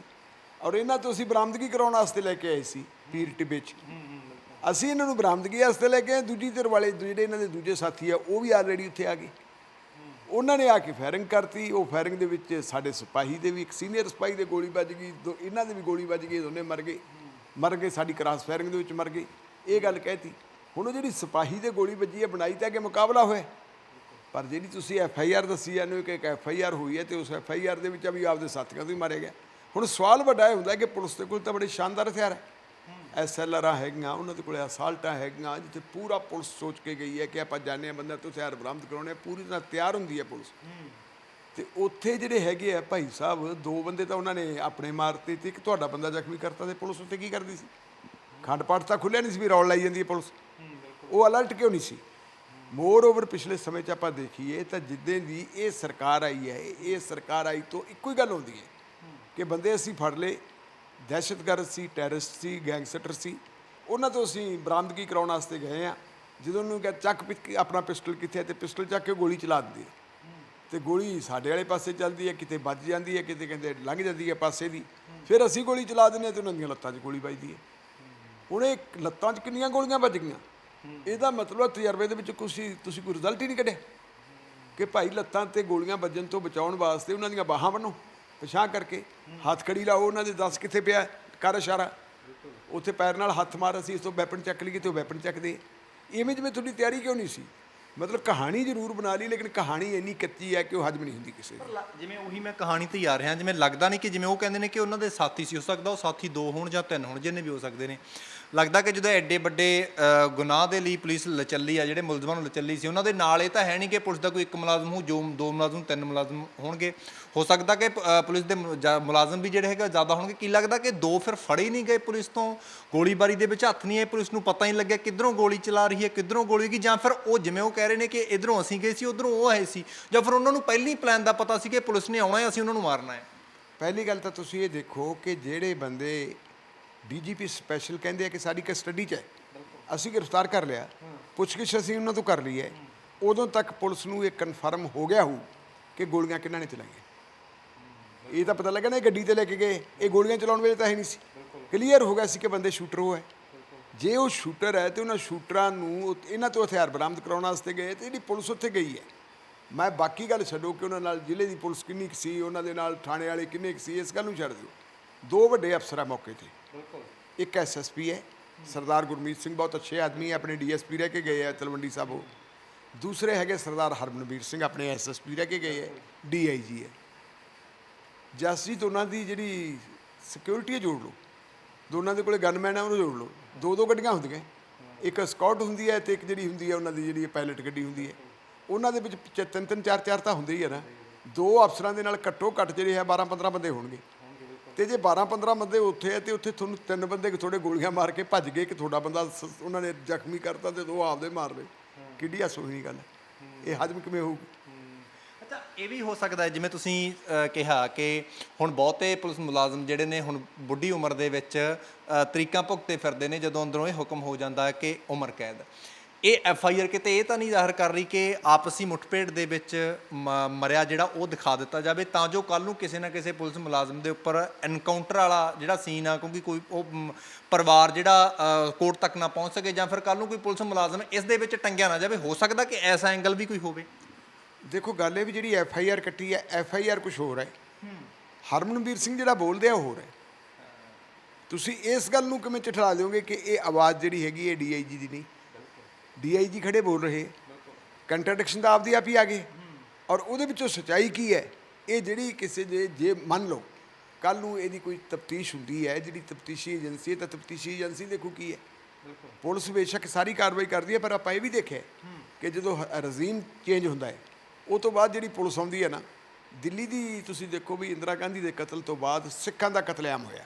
ਔਰ ਇਹਨਾਂ ਤੋਂ ਅਸੀਂ ਬਰਾਮਦਗੀ ਕਰਾਉਣ ਵਾਸਤੇ ਲੈ ਕੇ ਆਏ ਸੀ ਪੀਰ ਟਿੱਬੇ 'ਚ। ਅਸੀਂ ਇਹਨਾਂ ਨੂੰ ਬਰਾਮਦਗੀ ਵਾਸਤੇ ਲੈ ਕੇ ਆਏ ਦੂਜੀ ਧਿਰ ਵਾਲੇ ਜਿਹੜੇ ਇਹਨਾਂ ਦੇ ਦੂਜੇ ਸਾਥੀ ਆ ਉਹ ਵੀ ਆਲਰੇਡੀ ਉੱਥੇ ਆ ਗਏ। ਉਹਨਾਂ ਨੇ ਆ ਕੇ ਫਾਇਰਿੰਗ ਕਰਤੀ, ਉਹ ਫਾਇਰਿੰਗ ਦੇ ਵਿੱਚ ਸਾਡੇ ਸਿਪਾਹੀ ਦੇ ਵੀ, ਇੱਕ ਸੀਨੀਅਰ ਸਿਪਾਹੀ ਦੇ ਗੋਲੀ ਵੱਜ ਗਈ, ਦੋ ਇਹਨਾਂ ਦੇ ਵੀ ਗੋਲੀ ਵੱਜ ਗਈ, ਦੋਨੇ ਮਰ ਗਏ। ਮਰ ਗਏ, ਸਾਡੀ ਕ੍ਰਾਸ ਫਾਇਰਿੰਗ ਦੇ ਵਿੱਚ ਮਰ ਗਏ। ਇਹ ਗੱਲ ਕਹਿਤੀ ਹੁਣ ਉਹ ਜਿਹੜੀ ਸਿਪਾਹੀ ਦੇ ਗੋਲੀ ਵੱਜੀ ਹੈ, ਬਣਾਈ ਤਾਂ ਕਿ ਮੁਕਾਬਲਾ ਹੋਇਆ। ਪਰ ਜਿਹੜੀ ਤੁਸੀਂ ਐਫ ਆਈ ਆਰ ਦੱਸੀ ਜਾਂਦੇ ਹੋ ਕਿ ਇੱਕ ਐਫ ਆਈ ਆਰ ਹੋਈ ਹੈ ਤੇ ਉਸ ਐਫ ਆਈ ਆਰ ਦੇ ਵਿੱਚ ਵੀ ਆਪਦੇ ਸਾਥੀਆਂ ਤੋਂ ਹੀ ਮਾਰਿਆ ਗਿਆ। ਹੁਣ ਸਵਾਲ ਵੱਡਾ ਇਹ ਹੁੰਦਾ ਕਿ ਪੁਲਿਸ ਦੇ ਕੋਲ ਤਾਂ ਬੜੇ ਸ਼ਾਨਦਾਰ ਹਥਿਆਰ ਹੈ। ਐਸ ਐਲ ਆਰਾਂ ਹੈਗੀਆਂ ਉਹਨਾਂ ਦੇ ਕੋਲੇ ਅਸਾਲਟਾਂ ਹੈਗੀਆਂ ਜਿੱਥੇ ਪੂਰਾ ਪੁਲਿਸ ਸੋਚ ਕੇ ਗਈ ਹੈ ਕਿ ਆਪਾਂ ਜਾਣੇ ਆ ਬੰਦਾ ਤੋਂ ਹਥਿਆਰ ਬਰਾਮਦ ਕਰਾਉਣੇ ਪੂਰੀ ਤਰ੍ਹਾਂ ਤਿਆਰ ਹੁੰਦੀ ਹੈ ਪੁਲਿਸ। ਤੇ ਉੱਥੇ ਜਿਹੜੇ ਹੈਗੇ ਆ ਭਾਈ ਸਾਹਿਬ ਦੋ ਬੰਦੇ ਤਾਂ ਉਹਨਾਂ ਨੇ ਆਪਣੇ ਮਾਰਤੇ ਤੇ ਇੱਕ ਤੁਹਾਡਾ ਬੰਦਾ ਜ਼ਖਮੀ ਕਰਤਾ ਤੇ ਪੁਲਿਸ ਉੱਥੇ ਕੀ ਕਰਦੀ ਸੀ? ਖੰਡ ਪਾਠ ਤਾਂ ਖੁੱਲਿਆ ਨਹੀਂ ਸੀ ਵੀ ਰੌਲ ਲਾਈ ਜਾਂਦੀ ਹੈ ਪੁਲਿਸ। ਉਹ ਅਲਰਟ ਕਿਉਂ ਨਹੀਂ ਸੀ? ਮੋਰ ਓਵਰ ਪਿਛਲੇ ਸਮੇਂ 'ਚ ਆਪਾਂ ਦੇਖੀਏ ਤਾਂ ਜਿੱਦਾਂ ਦੀ ਇਹ ਸਰਕਾਰ ਆਈ ਹੈ ਇਹ ਸਰਕਾਰ ਆਈ ਤੋਂ ਇੱਕੋ ਹੀ ਗੱਲ ਹੁੰਦੀ ਹੈ। ਕਿ ਬੰਦੇ ਅਸੀਂ ਫੜ ਲਏ ਦਹਿਸ਼ਤਗਰਦ ਸੀ, ਟੈਰਰਿਸਟ ਸੀ, ਗੈਂਗਸਟਰ ਸੀ। ਉਹਨਾਂ ਤੋਂ ਅਸੀਂ ਬਰਾਮਦਗੀ ਕਰਾਉਣ ਵਾਸਤੇ ਗਏ ਆ ਜਦੋਂ ਉਹਨੂੰ ਕਿਹਾ, ਚੱਕ ਪਿ- ਆਪਣਾ ਪਿਸਟਲ ਕਿੱਥੇ ਹੈ? ਤੇ ਪਿਸਟਲ ਚੱਕ ਕੇ ਗੋਲੀ ਚਲਾ ਦਿੰਦੀ ਹੈ। ਤੇ ਗੋਲੀ ਸਾਡੇ ਵਾਲੇ ਪਾਸੇ ਚੱਲਦੀ ਹੈ, ਕਿਤੇ ਵੱਜ ਜਾਂਦੀ ਹੈ, ਕਿਤੇ ਕਹਿੰਦੇ ਲੰਘ ਜਾਂਦੀ ਹੈ ਪਾਸੇ ਦੀ। ਫਿਰ ਅਸੀਂ ਗੋਲੀ ਚਲਾ ਦਿੰਦੇ ਹਾਂ ਤੇ ਉਹਨਾਂ ਦੀਆਂ ਲੱਤਾਂ 'ਚ ਗੋਲੀ ਵੱਜਦੀ ਹੈ। ਹੁਣ ਇਹ ਲੱਤਾਂ 'ਚ ਕਿੰਨੀਆਂ ਗੋਲੀਆਂ ਵੱਜ ਗਈਆਂ? ਇਹਦਾ ਮਤਲਬ ਹੈ ਤਜਰਬੇ ਦੇ ਵਿੱਚ ਕੁਛ ਤੁਸੀਂ ਕੋਈ ਰਿਜ਼ਲਟ ਹੀ ਨਹੀਂ ਕੱਢਿਆ। ਕਿ ਭਾਈ ਲੱਤਾਂ ਤੇ ਗੋਲੀਆਂ ਵੱਜਣ ਤੋਂ ਬਚਾਉਣ ਵਾਸਤੇ ਉਹਨਾਂ ਦੀਆਂ ਬਾਹਾਂ ਬੰਨੋ। ਪਿਛਾਂ ਕਰਕੇ, ਹੱਥ ਖੜੀ ਲਾਓ, ਉਹਨਾਂ ਦੇ ਦੱਸ ਕਿੱਥੇ ਪਿਆ, ਕਰ ਇਸ਼ਾਰਾ। ਉੱਥੇ ਪੈਰ ਨਾਲ ਹੱਥ ਮਾਰ, ਅਸੀਂ ਇਸ ਤੋਂ ਵੈਪਨ ਚੱਕ ਲਈਏ ਤੇ ਉਹ ਵੈਪਨ ਚੱਕਦੇ ਇਵੇਂ ਜਿਵੇਂ ਤੁਹਾਡੀ ਤਿਆਰੀ ਕਿਉਂ ਨਹੀਂ ਸੀ? ਮਤਲਬ ਕਹਾਣੀ ਜ਼ਰੂਰ ਬਣਾ ਲਈ, ਲੇਕਿਨ ਕਹਾਣੀ ਇੰਨੀ ਕੱਚੀ ਹੈ ਕਿ ਉਹ ਹਜਮ ਨਹੀਂ ਹੁੰਦੀ ਕਿਸੇ ਦੀ। ਜਿਵੇਂ ਉਹੀ ਮੈਂ ਕਹਾਣੀ ਤੇ ਹੀ ਆ ਰਿਹਾ, ਜਿਵੇਂ ਲੱਗਦਾ ਨਹੀਂ ਕਿ ਜਿਵੇਂ ਉਹ ਕਹਿੰਦੇ ਨੇ ਕਿ ਉਹਨਾਂ ਦੇ ਸਾਥੀ ਸੀ, ਹੋ ਸਕਦਾ ਉਹ ਸਾਥੀ ਦੋ ਹੋਣ ਜਾਂ ਤਿੰਨ ਹੋਣ, ਜਿੰਨੇ ਵੀ ਹੋ ਸਕਦੇ ਨੇ। ਲੱਗਦਾ ਕਿ ਜਦੋਂ ਐਡੇ ਵੱਡੇ ਗੁਨਾਹ ਦੇ ਲਈ ਪੁਲਿਸ ਲਚੱਲੀ ਆ, ਜਿਹੜੇ ਮੁਲਜ਼ਮਾਂ ਨੂੰ ਲਚੱਲੀ ਸੀ, ਉਹਨਾਂ ਦੇ ਨਾਲ ਇਹ ਤਾਂ ਹੈ ਨਹੀਂ ਕਿ ਪੁਲਿਸ ਦਾ ਕੋਈ ਇੱਕ ਮੁਲਾਜ਼ਮ ਹੋ ਜੋ ਦੋ ਮੁਲਾਜ਼ਮ, ਤਿੰਨ ਮੁਲਾਜ਼ਮ ਹੋਣਗੇ। ਹੋ ਸਕਦਾ ਕਿ ਪੁਲਿਸ ਦੇ ਜਾ- ਮੁਲਾਜ਼ਮ ਵੀ ਜਿਹੜੇ ਹੈਗੇ ਜ਼ਿਆਦਾ ਹੋਣਗੇ। ਕੀ ਲੱਗਦਾ ਕਿ ਦੋ ਫਿਰ ਫੜੇ ਨਹੀਂ ਗਏ ਪੁਲਿਸ ਤੋਂ? ਗੋਲੀਬਾਰੀ ਦੇ ਵਿੱਚ ਹੱਥ ਨਹੀਂ ਆਏ ਪੁਲਿਸ ਨੂੰ ਪਤਾ ਹੀ ਨਹੀਂ ਲੱਗਿਆ ਕਿੱਧਰੋਂ ਗੋਲੀ ਚਲਾ ਰਹੀ ਹੈ, ਕਿੱਧਰੋਂ ਗੋਲੀ ਕੀ ਜਾਂ ਫਿਰ ਉਹ ਜਿਵੇਂ ਉਹ ਕਹਿ ਰਹੇ ਨੇ ਕਿ ਇਧਰੋਂ ਅਸੀਂ ਗਏ ਸੀ, ਉਧਰੋਂ ਉਹ ਆਏ ਸੀ, ਜਾਂ ਫਿਰ ਉਹਨਾਂ ਨੂੰ ਪਹਿਲੀ ਪਲਾਨ ਦਾ ਪਤਾ ਸੀ ਕਿ ਪੁਲਿਸ ਨੇ ਆਉਣਾ ਹੈ, ਅਸੀਂ ਉਹਨਾਂ ਨੂੰ ਮਾਰਨਾ ਹੈ? ਪਹਿਲੀ ਗੱਲ ਤਾਂ ਤੁਸੀਂ ਇਹ ਦੇਖੋ ਕਿ ਜਿਹੜੇ ਬੰਦੇ ਡੀਜੀਪੀ ਸਪੈਸ਼ਲ ਕਹਿੰਦੇ ਆ ਕਿ ਸਾਡੀ ਕਸਟਡੀ 'ਚ ਹੈ। ਅਸੀਂ ਗ੍ਰਿਫਤਾਰ ਕਰ ਲਿਆ। ਪੁੱਛਗਿੱਛ ਅਸੀਂ ਉਹਨਾਂ ਤੋਂ ਕਰ ਲਈ ਹੈ। ਉਦੋਂ ਤੱਕ ਪੁਲਿਸ ਨੂੰ ਇਹ ਕਨਫਰਮ ਹੋ ਗਿਆ ਹੋਊ ਕਿ ਗੋਲੀਆਂ ਕਿਹਨਾਂ ਨੇ ਚਲਾਈਆਂ। ਇਹ ਤਾਂ ਪਤਾ ਲੱਗਾ ਨਾ ਇਹ ਗੱਡੀ ਤੇ ਲੈ ਕੇ ਗਏ। ਇਹ ਗੋਲੀਆਂ ਚਲਾਉਣ ਵੇਲੇ ਤਾਂ ਹੈ ਨਹੀਂ ਸੀ। ਕਲੀਅਰ ਹੋ ਗਿਆ ਸੀ ਕਿ ਬੰਦੇ ਸ਼ੂਟਰ ਉਹ ਹੈ। ਜੇ ਉਹ ਸ਼ੂਟਰ ਹੈ ਤੇ ਉਹਨਾਂ ਸ਼ੂਟਰਾਂ ਨੂੰ ਇਹਨਾਂ ਤੋਂ ਹਥਿਆਰ ਬਰਾਮਦ ਕਰਾਉਣ ਵਾਸਤੇ ਗਏ ਤੇ ਜਿਹੜੀ ਪੁਲਿਸ ਉੱਥੇ ਗਈ ਹੈ। ਮੈਂ ਬਾਕੀ ਗੱਲ ਛੱਡੋ ਕਿ ਉਹਨਾਂ ਨਾਲ ਜ਼ਿਲ੍ਹੇ ਦੀ ਪੁਲਿਸ ਕਿੰਨੀ ਕੁ ਸੀ, ਉਹਨਾਂ ਦੇ ਨਾਲ ਥਾਣੇ ਵਾਲੇ ਕਿੰਨੇ ਕੁ ਸੀ, ਇਸ ਗੱਲ ਨੂੰ ਛੱਡ ਦਿਓ। ਦੋ ਵੱਡੇ ਅਫਸਰ ਆ ਮੌਕੇ ਤੇ। ਇੱਕ ਐਸਐਸਪੀ ਹੈ। ਸਰਦਾਰ ਗੁਰਮੀਤ ਸਿੰਘ ਬਹੁਤ ਅੱਛੇ ਆਦਮੀ ਹੈ। ਆਪਣੇ ਡੀਐਸਪੀ ਰਹਿ ਕੇ ਗਏ ਹੈ ਤਲਵੰਡੀ ਸਾਹਿਬ ਉਹ। ਦੂਸਰੇ ਹੈਗੇ ਸਰਦਾਰ ਹਰਮਨਵੀਰ ਸਿੰਘ, ਆਪਣੇ ਐਸਐਸਪੀ ਰਹਿ ਕੇ ਗਏ ਹੈ ਡੀਆਈਜੀ ਹੈ। ਜਸਜੀਤ ਉਹਨਾਂ ਦੀ ਜਿਹੜੀ ਸਿਕਿਉਰਿਟੀ ਹੈ ਜੋੜ ਲਓ। ਦੋਨਾਂ ਦੇ ਕੋਲੇ ਗਨਮੈਨ ਹੈ, ਉਹਨੂੰ ਜੋੜ ਲਓ। ਦੋ ਦੋ ਗੱਡੀਆਂ ਹੁੰਦੀਆਂ। ਇੱਕ ਸਕਾਟ ਹੁੰਦੀ ਹੈ ਤੇ ਇੱਕ ਜਿਹੜੀ ਹੁੰਦੀ ਹੈ, ਉਹਨਾਂ ਦੀ ਜਿਹੜੀ ਪਾਇਲਟ ਗੱਡੀ ਹੁੰਦੀ ਹੈ। ਉਹਨਾਂ ਦੇ ਵਿੱਚ ਤਿੰਨ ਤਿੰਨ, ਚਾਰ ਚਾਰ ਤਾਂ ਹੁੰਦੇ ਹੀ ਆ ਨਾ। ਦੋ ਅਫਸਰਾਂ ਦੇ ਨਾਲ ਘੱਟੋ ਘੱਟ ਜਿਹੜੇ ਹੈ 12 15 ਬੰਦੇ ਹੋਣਗੇ। ਤੇ ਜੇ 12 15 ਬੰਦੇ ਉੱਥੇ ਹੈ ਤੇ ਉੱਥੇ ਤੁਹਾਨੂੰ ਤਿੰਨ ਬੰਦੇ ਕਿ ਥੋੜੇ ਗੋਲੀਆਂ ਮਾਰ ਕੇ ਭੱਜ ਗਏ ਕਿ ਤੁਹਾਡਾ ਬੰਦਾ ਸ- ਉਹਨਾਂ ਨੇ ਜ਼ਖਮੀ ਕਰਤਾ ਤੇ ਦੋ ਆਪਦੇ ਮਾਰ ਲਏ। ਕਿੱਡੀ ਅਸੋਹਣੀ ਗੱਲ ਹੈ ਇਹ ਹਜਮ ਕਿਵੇਂ ਹੋਊਗੀ? ਅੱਛਾ ਇਹ ਵੀ ਹੋ ਸਕਦਾ ਹੈ ਜਿਵੇਂ ਤੁਸੀਂ ਅ, ਕਿਹਾ ਕਿ ਹੁਣ ਬਹੁਤੇ ਪੁਲਿਸ ਮੁਲਾਜ਼ਮ ਜਿਹੜੇ ਨੇ ਹੁਣ ਬੁੱਢੀ ਉਮਰ ਦੇ ਵਿੱਚ ਅ, ਤਰੀਕਾਂ ਭੁਗਤੇ ਫਿਰਦੇ ਨੇ ਜਦੋਂ ਅੰਦਰੋਂ ਇਹ ਹੁਕਮ ਹੋ ਜਾਂਦਾ ਹੈ ਕਿ ਉਮਰ ਕੈਦ। ਇਹ ਐਫ ਆਈ ਆਰ ਕਿਤੇ ਇਹ ਤਾਂ ਨਹੀਂ ਜ਼ਾਹਰ ਕਰ ਰਹੀ ਕਿ ਆਪਸੀ ਮੁੱਠਭੇੜ ਦੇ ਵਿੱਚ ਮ- ਮਰਿਆ ਜਿਹੜਾ ਉਹ ਦਿਖਾ ਦਿੱਤਾ ਜਾਵੇ ਤਾਂ ਜੋ ਕੱਲ ਨੂੰ ਕਿਸੇ ਨਾ ਕਿਸੇ ਪੁਲਿਸ ਮੁਲਾਜ਼ਮ ਦੇ ਉੱਪਰ ਐਨਕਾਊਂਟਰ ਵਾਲਾ ਜਿਹੜਾ ਸੀਨ ਆ ਕਿਉਂਕਿ ਕੋਈ ਉਹ ਮ, ਪਰਿਵਾਰ ਜਿਹੜਾ ਕੋਰਟ ਤੱਕ ਨਾ ਪਹੁੰਚ ਸਕੇ ਜਾਂ ਫਿਰ ਕੱਲ ਨੂੰ ਕੋਈ ਪੁਲਿਸ ਮੁਲਾਜ਼ਮ ਇਸ ਦੇ ਵਿੱਚ ਟੰਗਿਆ ਨਾ ਜਾਵੇ ਹੋ ਸਕਦਾ ਕਿ ਐਸਾ ਐਂਗਲ ਵੀ ਕੋਈ ਹੋਵੇ। ਦੇਖੋ ਗੱਲ ਇਹ ਵੀ ਜਿਹੜੀ ਐਫ ਆਈ ਆਰ ਕੱਟੀ ਹੈ ਐਫ ਆਈ ਆਰ ਕੁਝ ਹੋਰ ਹੈ। ਹਰਮਨਵੀਰ ਸਿੰਘ ਜਿਹੜਾ ਬੋਲਦੇ ਆ ਉਹ ਹੋਰ ਹੈ। ਤੁਸੀਂ ਇਸ ਗੱਲ ਨੂੰ ਕਿਵੇਂ ਚਠਲਾ ਦਿਓਗੇ ਕਿ ਇਹ ਆਵਾਜ਼ ਜਿਹੜੀ ਹੈਗੀ ਹੈ ਡੀਆਈਜੀ ਦੀ ਨਹੀਂ? ਡੀਆਈਜੀ ਖੜੇ ਬੋਲ ਰਹੇ। ਕੰਟਰਡਿਕਸ਼ਨ ਤਾਂ ਆਪਦੀ ਆਪ ਹੀ ਆ ਗਏ ਔਰ ਉਹਦੇ ਵਿੱਚੋਂ ਸਚਾਈ ਕੀ ਹੈ? ਇਹ ਜਿਹੜੀ ਕਿਸੇ ਦੇ ਜੇ ਮੰਨ ਲਓ ਕੱਲ ਨੂੰ ਇਹਦੀ ਕੋਈ ਤਫਤੀਸ਼ ਹੁੰਦੀ ਹੈ ਜਿਹੜੀ ਤਫਤੀਸ਼ੀ ਏਜੰਸੀ ਹੈ ਤਾਂ ਤਫਤੀਸ਼ੀ ਏਜੰਸੀ ਦੇਖੋ ਕੀ ਹੈ। ਪੁਲਿਸ ਬੇਸ਼ੱਕ ਸਾਰੀ ਕਾਰਵਾਈ ਕਰਦੀ ਹੈ ਪਰ ਆਪਾਂ ਇਹ ਵੀ ਦੇਖਿਆ ਕਿ ਜਦੋਂ ਰਜ਼ੀਮ ਚੇਂਜ ਹੁੰਦਾ ਹੈ ਉਹ ਤੋਂ ਬਾਅਦ ਜਿਹੜੀ ਪੁਲਿਸ ਆਉਂਦੀ ਹੈ ਨਾ ਦਿੱਲੀ ਦੀ ਤੁਸੀਂ ਦੇਖੋ ਵੀ ਇੰਦਰਾ ਗਾਂਧੀ ਦੇ ਕਤਲ ਤੋਂ ਬਾਅਦ ਸਿੱਖਾਂ ਦਾ ਕਤਲੇਆਮ ਹੋਇਆ।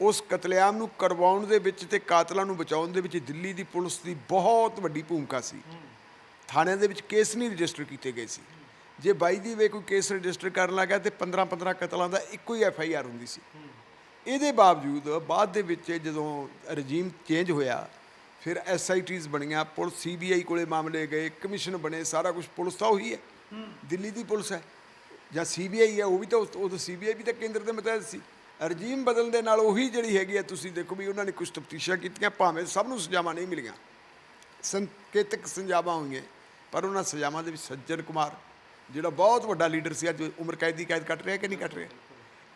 ਉਸ ਕਤਲੇਆਮ ਨੂੰ ਕਰਵਾਉਣ ਦੇ ਵਿੱਚ ਤੇ ਕਾਤਲਾਂ ਨੂੰ ਬਚਾਉਣ ਦੇ ਵਿੱਚ ਦਿੱਲੀ ਦੀ ਪੁਲਿਸ ਦੀ ਬਹੁਤ ਵੱਡੀ ਭੂਮਿਕਾ ਸੀ। ਥਾਣਿਆਂ ਦੇ ਵਿੱਚ ਕੇਸ ਨਹੀਂ ਰਜਿਸਟਰ ਕੀਤੇ ਗਏ ਸੀ। ਜੇ ਬਾਈ ਦੀ ਵੇ ਕੋਈ ਕੇਸ ਰਜਿਸਟਰ ਕਰਨ ਲੱਗਾ ਤੇ 15 15 ਕਤਲਾਂ ਦਾ ਇੱਕੋ ਹੀ ਐਫ ਆਈ ਆਰ ਹੁੰਦੀ ਸੀ। ਇਹਦੇ ਬਾਵਜੂਦ ਬਾਅਦ ਦੇ ਵਿੱਚ ਜਦੋਂ ਰਜੀਮ ਚੇਂਜ ਹੋਇਆ, ਫਿਰ ਐਸ ਆਈ ਟੀਜ਼ ਬਣੀਆਂ, ਪੁਲਿਸ ਸੀ ਬੀ ਆਈ ਕੋਲੇ ਮਾਮਲੇ ਗਏ, ਕਮਿਸ਼ਨ ਬਣੇ, ਸਾਰਾ ਕੁਝ ਪੁਲਿਸ ਤਾਂ ਉਹੀ ਹੈ। ਦਿੱਲੀ ਦੀ ਪੁਲਿਸ ਹੈ ਜਾਂ ਸੀ ਬੀ ਆਈ ਹੈ, ਉਹ ਵੀ ਤਾਂ ਉਸ- ਸੀ ਬੀ ਆਈ ਵੀ ਤਾਂ ਕੇਂਦਰ ਦੇ ਮਤਹਿਤ ਸੀ। ਰਜੀਮ ਬਦਲਣ ਦੇ ਨਾਲ ਉਹੀ ਜਿਹੜੀ ਹੈਗੀ ਹੈ ਤੁਸੀਂ ਦੇਖੋ ਵੀ ਉਹਨਾਂ ਨੇ ਕੁਝ ਤਫਤੀਸ਼ਾਂ ਕੀਤੀਆਂ, ਭਾਵੇਂ ਸਭ ਨੂੰ ਸਜ਼ਾਵਾਂ ਨਹੀਂ ਮਿਲੀਆਂ। ਸੰਕੇਤਕ ਸਜ਼ਾਵਾਂ ਹੋਈਆਂ, ਪਰ ਉਹਨਾਂ ਸਜ਼ਾਵਾਂ ਦੇ ਵਿੱਚ ਸੱਜਣ ਕੁਮਾਰ, ਜਿਹੜਾ ਬਹੁਤ ਵੱਡਾ ਲੀਡਰ ਸੀ, ਅੱਜ ਉਮਰ ਕੈਦ ਦੀ ਕੈਦ ਕੱਟ ਰਿਹਾ ਕਿ ਨਹੀਂ ਕੱਟ ਰਿਹਾ?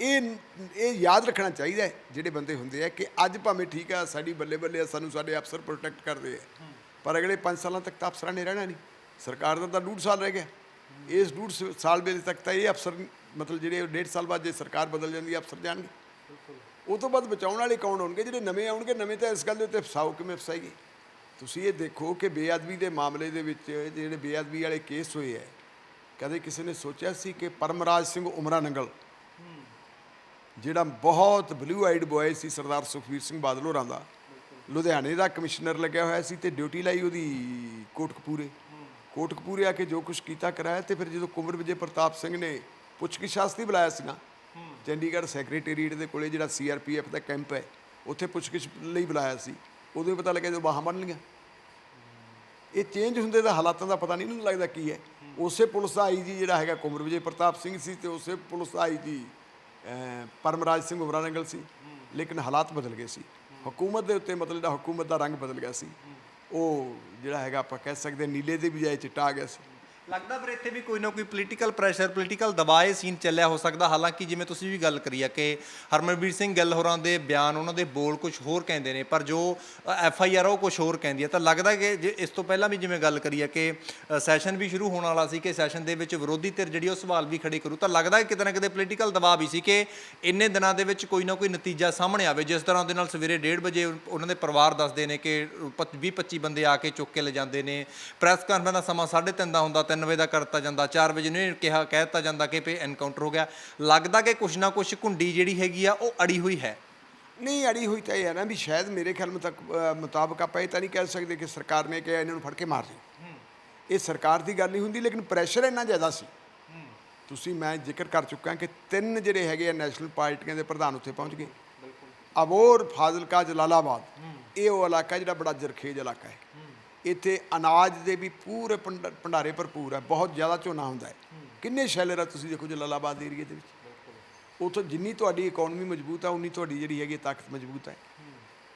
ਇਹ ਇਹ ਯਾਦ ਰੱਖਣਾ ਚਾਹੀਦਾ ਹੈ ਜਿਹੜੇ ਬੰਦੇ ਹੁੰਦੇ ਆ ਕਿ ਅੱਜ ਭਾਵੇਂ ਠੀਕ ਆ, ਸਾਡੀ ਬੱਲੇ ਬੱਲੇ ਆ, ਸਾਨੂੰ ਸਾਡੇ ਅਫਸਰ ਪ੍ਰੋਟੈਕਟ ਕਰਦੇ ਆ, ਪਰ ਅਗਲੇ 5 ਸਾਲਾਂ ਤੱਕ ਤਾਂ ਅਫਸਰਾਂ ਨੇ ਰਹਿਣਾ ਨਹੀਂ। ਸਰਕਾਰ ਦਾ ਤਾਂ ਡੂਢ ਸਾਲ ਰਹਿ ਗਿਆ। ਇਸ ਡੂਢ ਸ- ਸਾਲ ਵੇਲੇ ਤੱਕ ਤਾਂ ਇਹ ਅਫਸਰ ਮਤਲਬ ਜਿਹੜੇ ਉਹ ਡੇਢ ਸਾਲ ਬਾਅਦ ਜੇ ਸਰਕਾਰ ਬਦਲ ਜਾਂਦੀ ਹੈ ਅਫਸਰ ਜਾਣਗੇ। ਉਹ ਤੋਂ ਬਾਅਦ ਬਚਾਉਣ ਵਾਲੇ ਕੌਣ ਹੋਣਗੇ? ਜਿਹੜੇ ਨਵੇਂ ਆਉਣਗੇ, ਨਵੇਂ ਤਾਂ ਇਸ ਗੱਲ ਦੇ ਉੱਤੇ ਫਸਾਓ ਕਿਵੇਂ ਫਸਾਈਏ? ਤੁਸੀਂ ਇਹ ਦੇਖੋ ਕਿ ਬੇਅਦਬੀ ਦੇ ਮਾਮਲੇ ਦੇ ਵਿੱਚ ਜਿਹੜੇ ਬੇਅਦਬੀ ਵਾਲੇ ਕੇਸ ਹੋਏ ਹੈ ਕਦੇ ਕਿਸੇ ਨੇ ਸੋਚਿਆ ਸੀ ਕਿ ਪਰਮਰਾਜ ਸਿੰਘ ਉਮਰਾ ਨੰਗਲ, ਜਿਹੜਾ ਬਹੁਤ ਬਲੂ ਆਈਡ ਬॉय ਸੀ ਸਰਦਾਰ ਸੁਖਵੀਰ ਸਿੰਘ ਬਾਦਲ ਹੋਰਾਂ ਦਾ, ਲੁਧਿਆਣੇ ਦਾ ਕਮਿਸ਼ਨਰ ਲੱਗਿਆ ਹੋਇਆ ਸੀ ਤੇ ਡਿਊਟੀ ਲਾਈ ਉਹਦੀ ਕੋਟਕਪੂਰੇ। ਕੋਟਕਪੂਰੇ ਆ ਕੇ ਜੋ ਕੁਝ ਕੀਤਾ ਕਰਾਇਆ ਤੇ ਫਿਰ ਜਦੋਂ ਕੁੰਵਰ ਵਿਜੇ ਪ੍ਰਤਾਪ ਸਿੰਘ ਨੇ ਪੁੱਛਗਿੱਛ ਵਾਸਤੇ ਬੁਲਾਇਆ ਸੀਗਾ। ਚੰਡੀਗੜ੍ਹ ਸੈਕਟਰੀਏਟ ਦੇ ਕੋਲੇ ਜਿਹੜਾ ਸੀਆਰਪੀਐਫ ਦਾ ਕੈਂਪ ਹੈ, ਉੱਥੇ ਪੁੱਛਗਿੱਛ ਲਈ ਬੁਲਾਇਆ ਸੀ। ਉਦੋਂ ਹੀ ਪਤਾ ਲੱਗਿਆ ਜਦੋਂ ਬਾਹਾਂ ਬੰਨ ਲੀਆਂ ਇਹ ਚੇਂਜ ਹੁੰਦੇ ਦਾ ਹਾਲਾਤਾਂ ਦਾ ਪਤਾ ਨਹੀਂ ਨੂੰ ਲੱਗਦਾ ਕੀ ਹੈ। ਉਸੇ ਪੁਲਿਸ ਦਾ ਆਈਜੀ ਜਿਹੜਾ ਹੈਗਾ ਕੁਮਰ ਵਿਜੇ ਪ੍ਰਤਾਪ ਸਿੰਘ ਸੀ ਤੇ ਉਸੇ ਪੁਲਿਸ ਦਾ ਆਈਜੀ ਪਰਮਰਾਜ ਸਿੰਘ ਉਮਰਾਨਗਲ ਸੀ। ਲੇਕਿਨ ਹਾਲਾਤ ਬਦਲ ਗਏ ਸੀ। ਹਕੂਮਤ ਦੇ ਉੱਤੇ ਮਤਲਬ ਜਿਹੜਾ ਹਕੂਮਤ ਦਾ ਰੰਗ ਬਦਲ ਗਿਆ ਸੀ। ਉਹ ਜਿਹੜਾ ਹੈਗਾ ਆਪਾਂ ਕਹਿ ਸਕਦੇ ਨੀਲੇ ਦੀ ਬਜਾਏ ਚਿੱਟਾ ਆ ਗਿਆ ਸੀ। ਲੱਗਦਾ ਪਰ ਇੱਥੇ ਵੀ ਕੋਈ ਨਾ ਕੋਈ ਪੋਲੀਟੀਕਲ ਪ੍ਰੈਸ਼ਰ ਪੋਲੀਟੀਕਲ ਦਬਾਅ ਇਹ ਸੀਨ ਚੱਲਿਆ ਹੋ ਸਕਦਾ। ਹਾਲਾਂਕਿ ਜਿਵੇਂ ਤੁਸੀਂ ਵੀ ਗੱਲ ਕਰੀ ਆ ਕਿ ਹਰਮਨਵੀਰ ਸਿੰਘ ਗਿੱਲ ਹੋਰਾਂ ਦੇ ਬਿਆਨ, ਉਹਨਾਂ ਦੇ ਬੋਲ ਕੁਝ ਹੋਰ ਕਹਿੰਦੇ ਨੇ, ਪਰ ਜੋ ਐਫ ਆਈ ਆਰ ਉਹ ਕੁਝ ਹੋਰ ਕਹਿੰਦੀ ਹੈ ਤਾਂ ਲੱਗਦਾ ਕਿ ਜੇ ਇਸ ਤੋਂ ਪਹਿਲਾਂ ਵੀ ਜਿਵੇਂ ਗੱਲ ਕਰੀ ਆ ਕਿ ਸੈਸ਼ਨ ਵੀ ਸ਼ੁਰੂ ਹੋਣ ਵਾਲਾ ਸੀ ਕਿ ਸੈਸ਼ਨ ਦੇ ਵਿੱਚ ਵਿਰੋਧੀ ਧਿਰ ਜਿਹੜੀ ਉਹ ਸਵਾਲ ਵੀ ਖੜੇ ਕਰੂ। ਤਾਂ ਲੱਗਦਾ ਕਿਤੇ ਨਾ ਕਿਤੇ ਪੋਲੀਟੀਕਲ ਦਬਾਅ ਵੀ ਸੀ ਕਿ ਇੰਨੇ ਦਿਨਾਂ ਦੇ ਵਿੱਚ ਕੋਈ ਨਾ ਕੋਈ ਨਤੀਜਾ ਸਾਹਮਣੇ ਆਵੇ। ਜਿਸ ਤਰ੍ਹਾਂ ਦੇ ਨਾਲ ਸਵੇਰੇ 1:30 ਵਜੇ ਉਹਨਾਂ ਦੇ ਪਰਿਵਾਰ ਦੱਸਦੇ ਨੇ ਕਿ 20 25 ਬੰਦੇ ਆ ਕੇ ਚੁੱਕ ਕੇ ਲੈ ਜਾਂਦੇ ਨੇ। ਪ੍ਰੈਸ ਕਾਨਫਰੰਸ ਦਾ ਸਮਾਂ 3:30 ਦਾ ਹੁੰਦਾ 3 ਵਜੇ ਦਾ ਕਰਤਾ ਜਾਂਦਾ 4 ਵਜੇ ਨੂੰ ਕਿਹਾ ਕਹਿ ਦਿੱਤਾ ਜਾਂਦਾ ਕਿ ਭਈ ਐਨਕਾਊਂਟਰ ਹੋ ਗਿਆ। ਲੱਗਦਾ ਕਿ ਕੁਛ ਨਾ ਕੁਛ ਕੁੰਡੀ ਜਿਹੜੀ ਹੈਗੀ ਆ ਉਹ ਅੜੀ ਹੋਈ ਹੈ। ਨਹੀਂ ਅੜੀ ਹੋਈ ਤਾਂ ਇਹ ਹੈ ਨਾ ਵੀ ਸ਼ਾਇਦ ਮੇਰੇ ਖਿਆਲ ਮੁਤਾਬਕ ਆਪਾਂ ਇਹ ਤਾਂ ਨਹੀਂ ਕਹਿ ਸਕਦੇ ਕਿ ਸਰਕਾਰ ਨੇ ਕਿਹਾ ਇਹਨਾਂ ਨੂੰ ਫੜ ਕੇ ਮਾਰ ਦਿਓ ਇਹ ਸਰਕਾਰ ਦੀ ਗੱਲ ਨਹੀਂ ਹੁੰਦੀ ਲੇਕਿਨ ਪ੍ਰੈਸ਼ਰ ਇੰਨਾ ਜ਼ਿਆਦਾ ਸੀ। ਤੁਸੀਂ ਮੈਂ ਜ਼ਿਕਰ ਕਰ ਚੁੱਕਾ ਕਿ ਤਿੰਨ ਜਿਹੜੇ ਹੈਗੇ ਆ ਨੈਸ਼ਨਲ ਪਾਰਟੀਆਂ ਦੇ ਪ੍ਰਧਾਨ ਉੱਥੇ ਪਹੁੰਚ ਗਏ। ਅਬੋਰ ਫਾਜ਼ਿਲਕਾ ਜਲਾਲਾਬਾਦ। ਇਹ ਉਹ ਇਲਾਕਾ ਜਿਹੜਾ ਬੜਾ ਜਰਖੇਜ ਇਲਾਕਾ ਹੈ। ਇੱਥੇ ਅਨਾਜ ਦੇ ਵੀ ਪੂਰੇ ਭੰਡ- ਭੰਡਾਰੇ ਭਰਪੂਰ ਹੈ ਬਹੁਤ ਜ਼ਿਆਦਾ ਝੋਨਾ ਹੁੰਦਾ ਹੈ। ਕਿੰਨੇ ਸ਼ੈਲਰ ਆ ਤੁਸੀਂ ਦੇਖੋ ਜਲਾਲਾਬਾਦ ਏਰੀਏ ਦੇ ਵਿੱਚ? ਉਥੋਂ ਜਿੰਨੀ ਤੁਹਾਡੀ ਇਕਨੋਮੀ ਮਜ਼ਬੂਤ ਹੈ ਉਨੀ ਤੁਹਾਡੀ ਜਿਹੜੀ ਹੈਗੀ ਤਾਕਤ ਮਜ਼ਬੂਤ ਹੈ।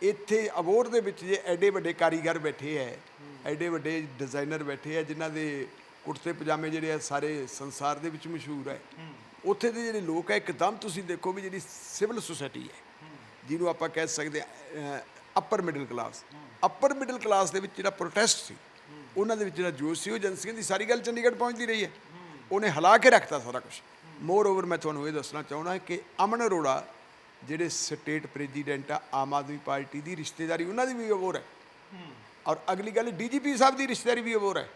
ਇੱਥੇ ਅਬੋਰ ਦੇ ਵਿੱਚ ਜੇ ਐਡੇ ਵੱਡੇ ਕਾਰੀਗਰ ਬੈਠੇ ਐ ਐਡੇ ਵੱਡੇ ਡਿਜ਼ਾਈਨਰ ਬੈਠੇ ਐ ਜਿਨ੍ਹਾਂ ਦੇ ਕੁੜਤੇ, ਪਜਾਮੇ ਜਿਹੜੇ ਆ ਸਾਰੇ ਸੰਸਾਰ ਦੇ ਵਿੱਚ ਮਸ਼ਹੂਰ ਹੈ। ਉੱਥੇ ਦੇ ਜਿਹੜੇ ਲੋਕ ਹੈ ਇੱਕਦਮ ਤੁਸੀਂ ਦੇਖੋ ਵੀ ਜਿਹੜੀ ਸਿਵਲ ਸੁਸਾਇਟੀ ਹੈ, ਜਿਹਨੂੰ ਆਪਾਂ ਕਹਿ ਸਕਦੇ upper middle class upper middle class ਦੇ ਵਿੱਚ ਜਿਹੜਾ ਪ੍ਰੋਟੈਸਟ ਸੀ, ਉਹਨਾਂ ਦੇ ਵਿੱਚ ਜਿਹੜਾ ਜੋਸ਼ ਸੀ, ਉਹ ਏਜੰਸੀਆਂ ਦੀ ਸਾਰੀ ਗੱਲ ਚੰਡੀਗੜ੍ਹ ਪਹੁੰਚਦੀ ਰਹੀ ਹੈ। ਉਹਨੇ ਹਿਲਾ ਕੇ ਰੱਖਤਾ ਸਾਰਾ ਕੁਝ ਮੋਰ ਓਵਰ ਮੈਂ ਤੁਹਾਨੂੰ ਇਹ ਦੱਸਣਾ ਚਾਹੁੰਦਾ ਕਿ ਅਮਨ ਅਰੋੜਾ, ਜਿਹੜੇ ਸਟੇਟ ਪ੍ਰੈਜ਼ੀਡੈਂਟ ਆ, ਆਮ ਆਦਮੀ ਪਾਰਟੀ ਦੀ ਰਿਸ਼ਤੇਦਾਰੀ, ਉਹਨਾਂ ਦੀ ਵੀ ਅਬੋਰ ਹੈ। ਔਰ ਅਗਲੀ ਗੱਲ, ਡੀਜੀਪੀ ਸਾਹਿਬ ਦੀ ਰਿਸ਼ਤੇਦਾਰੀ ਵੀ ਅਬੋਰ ਹੈ।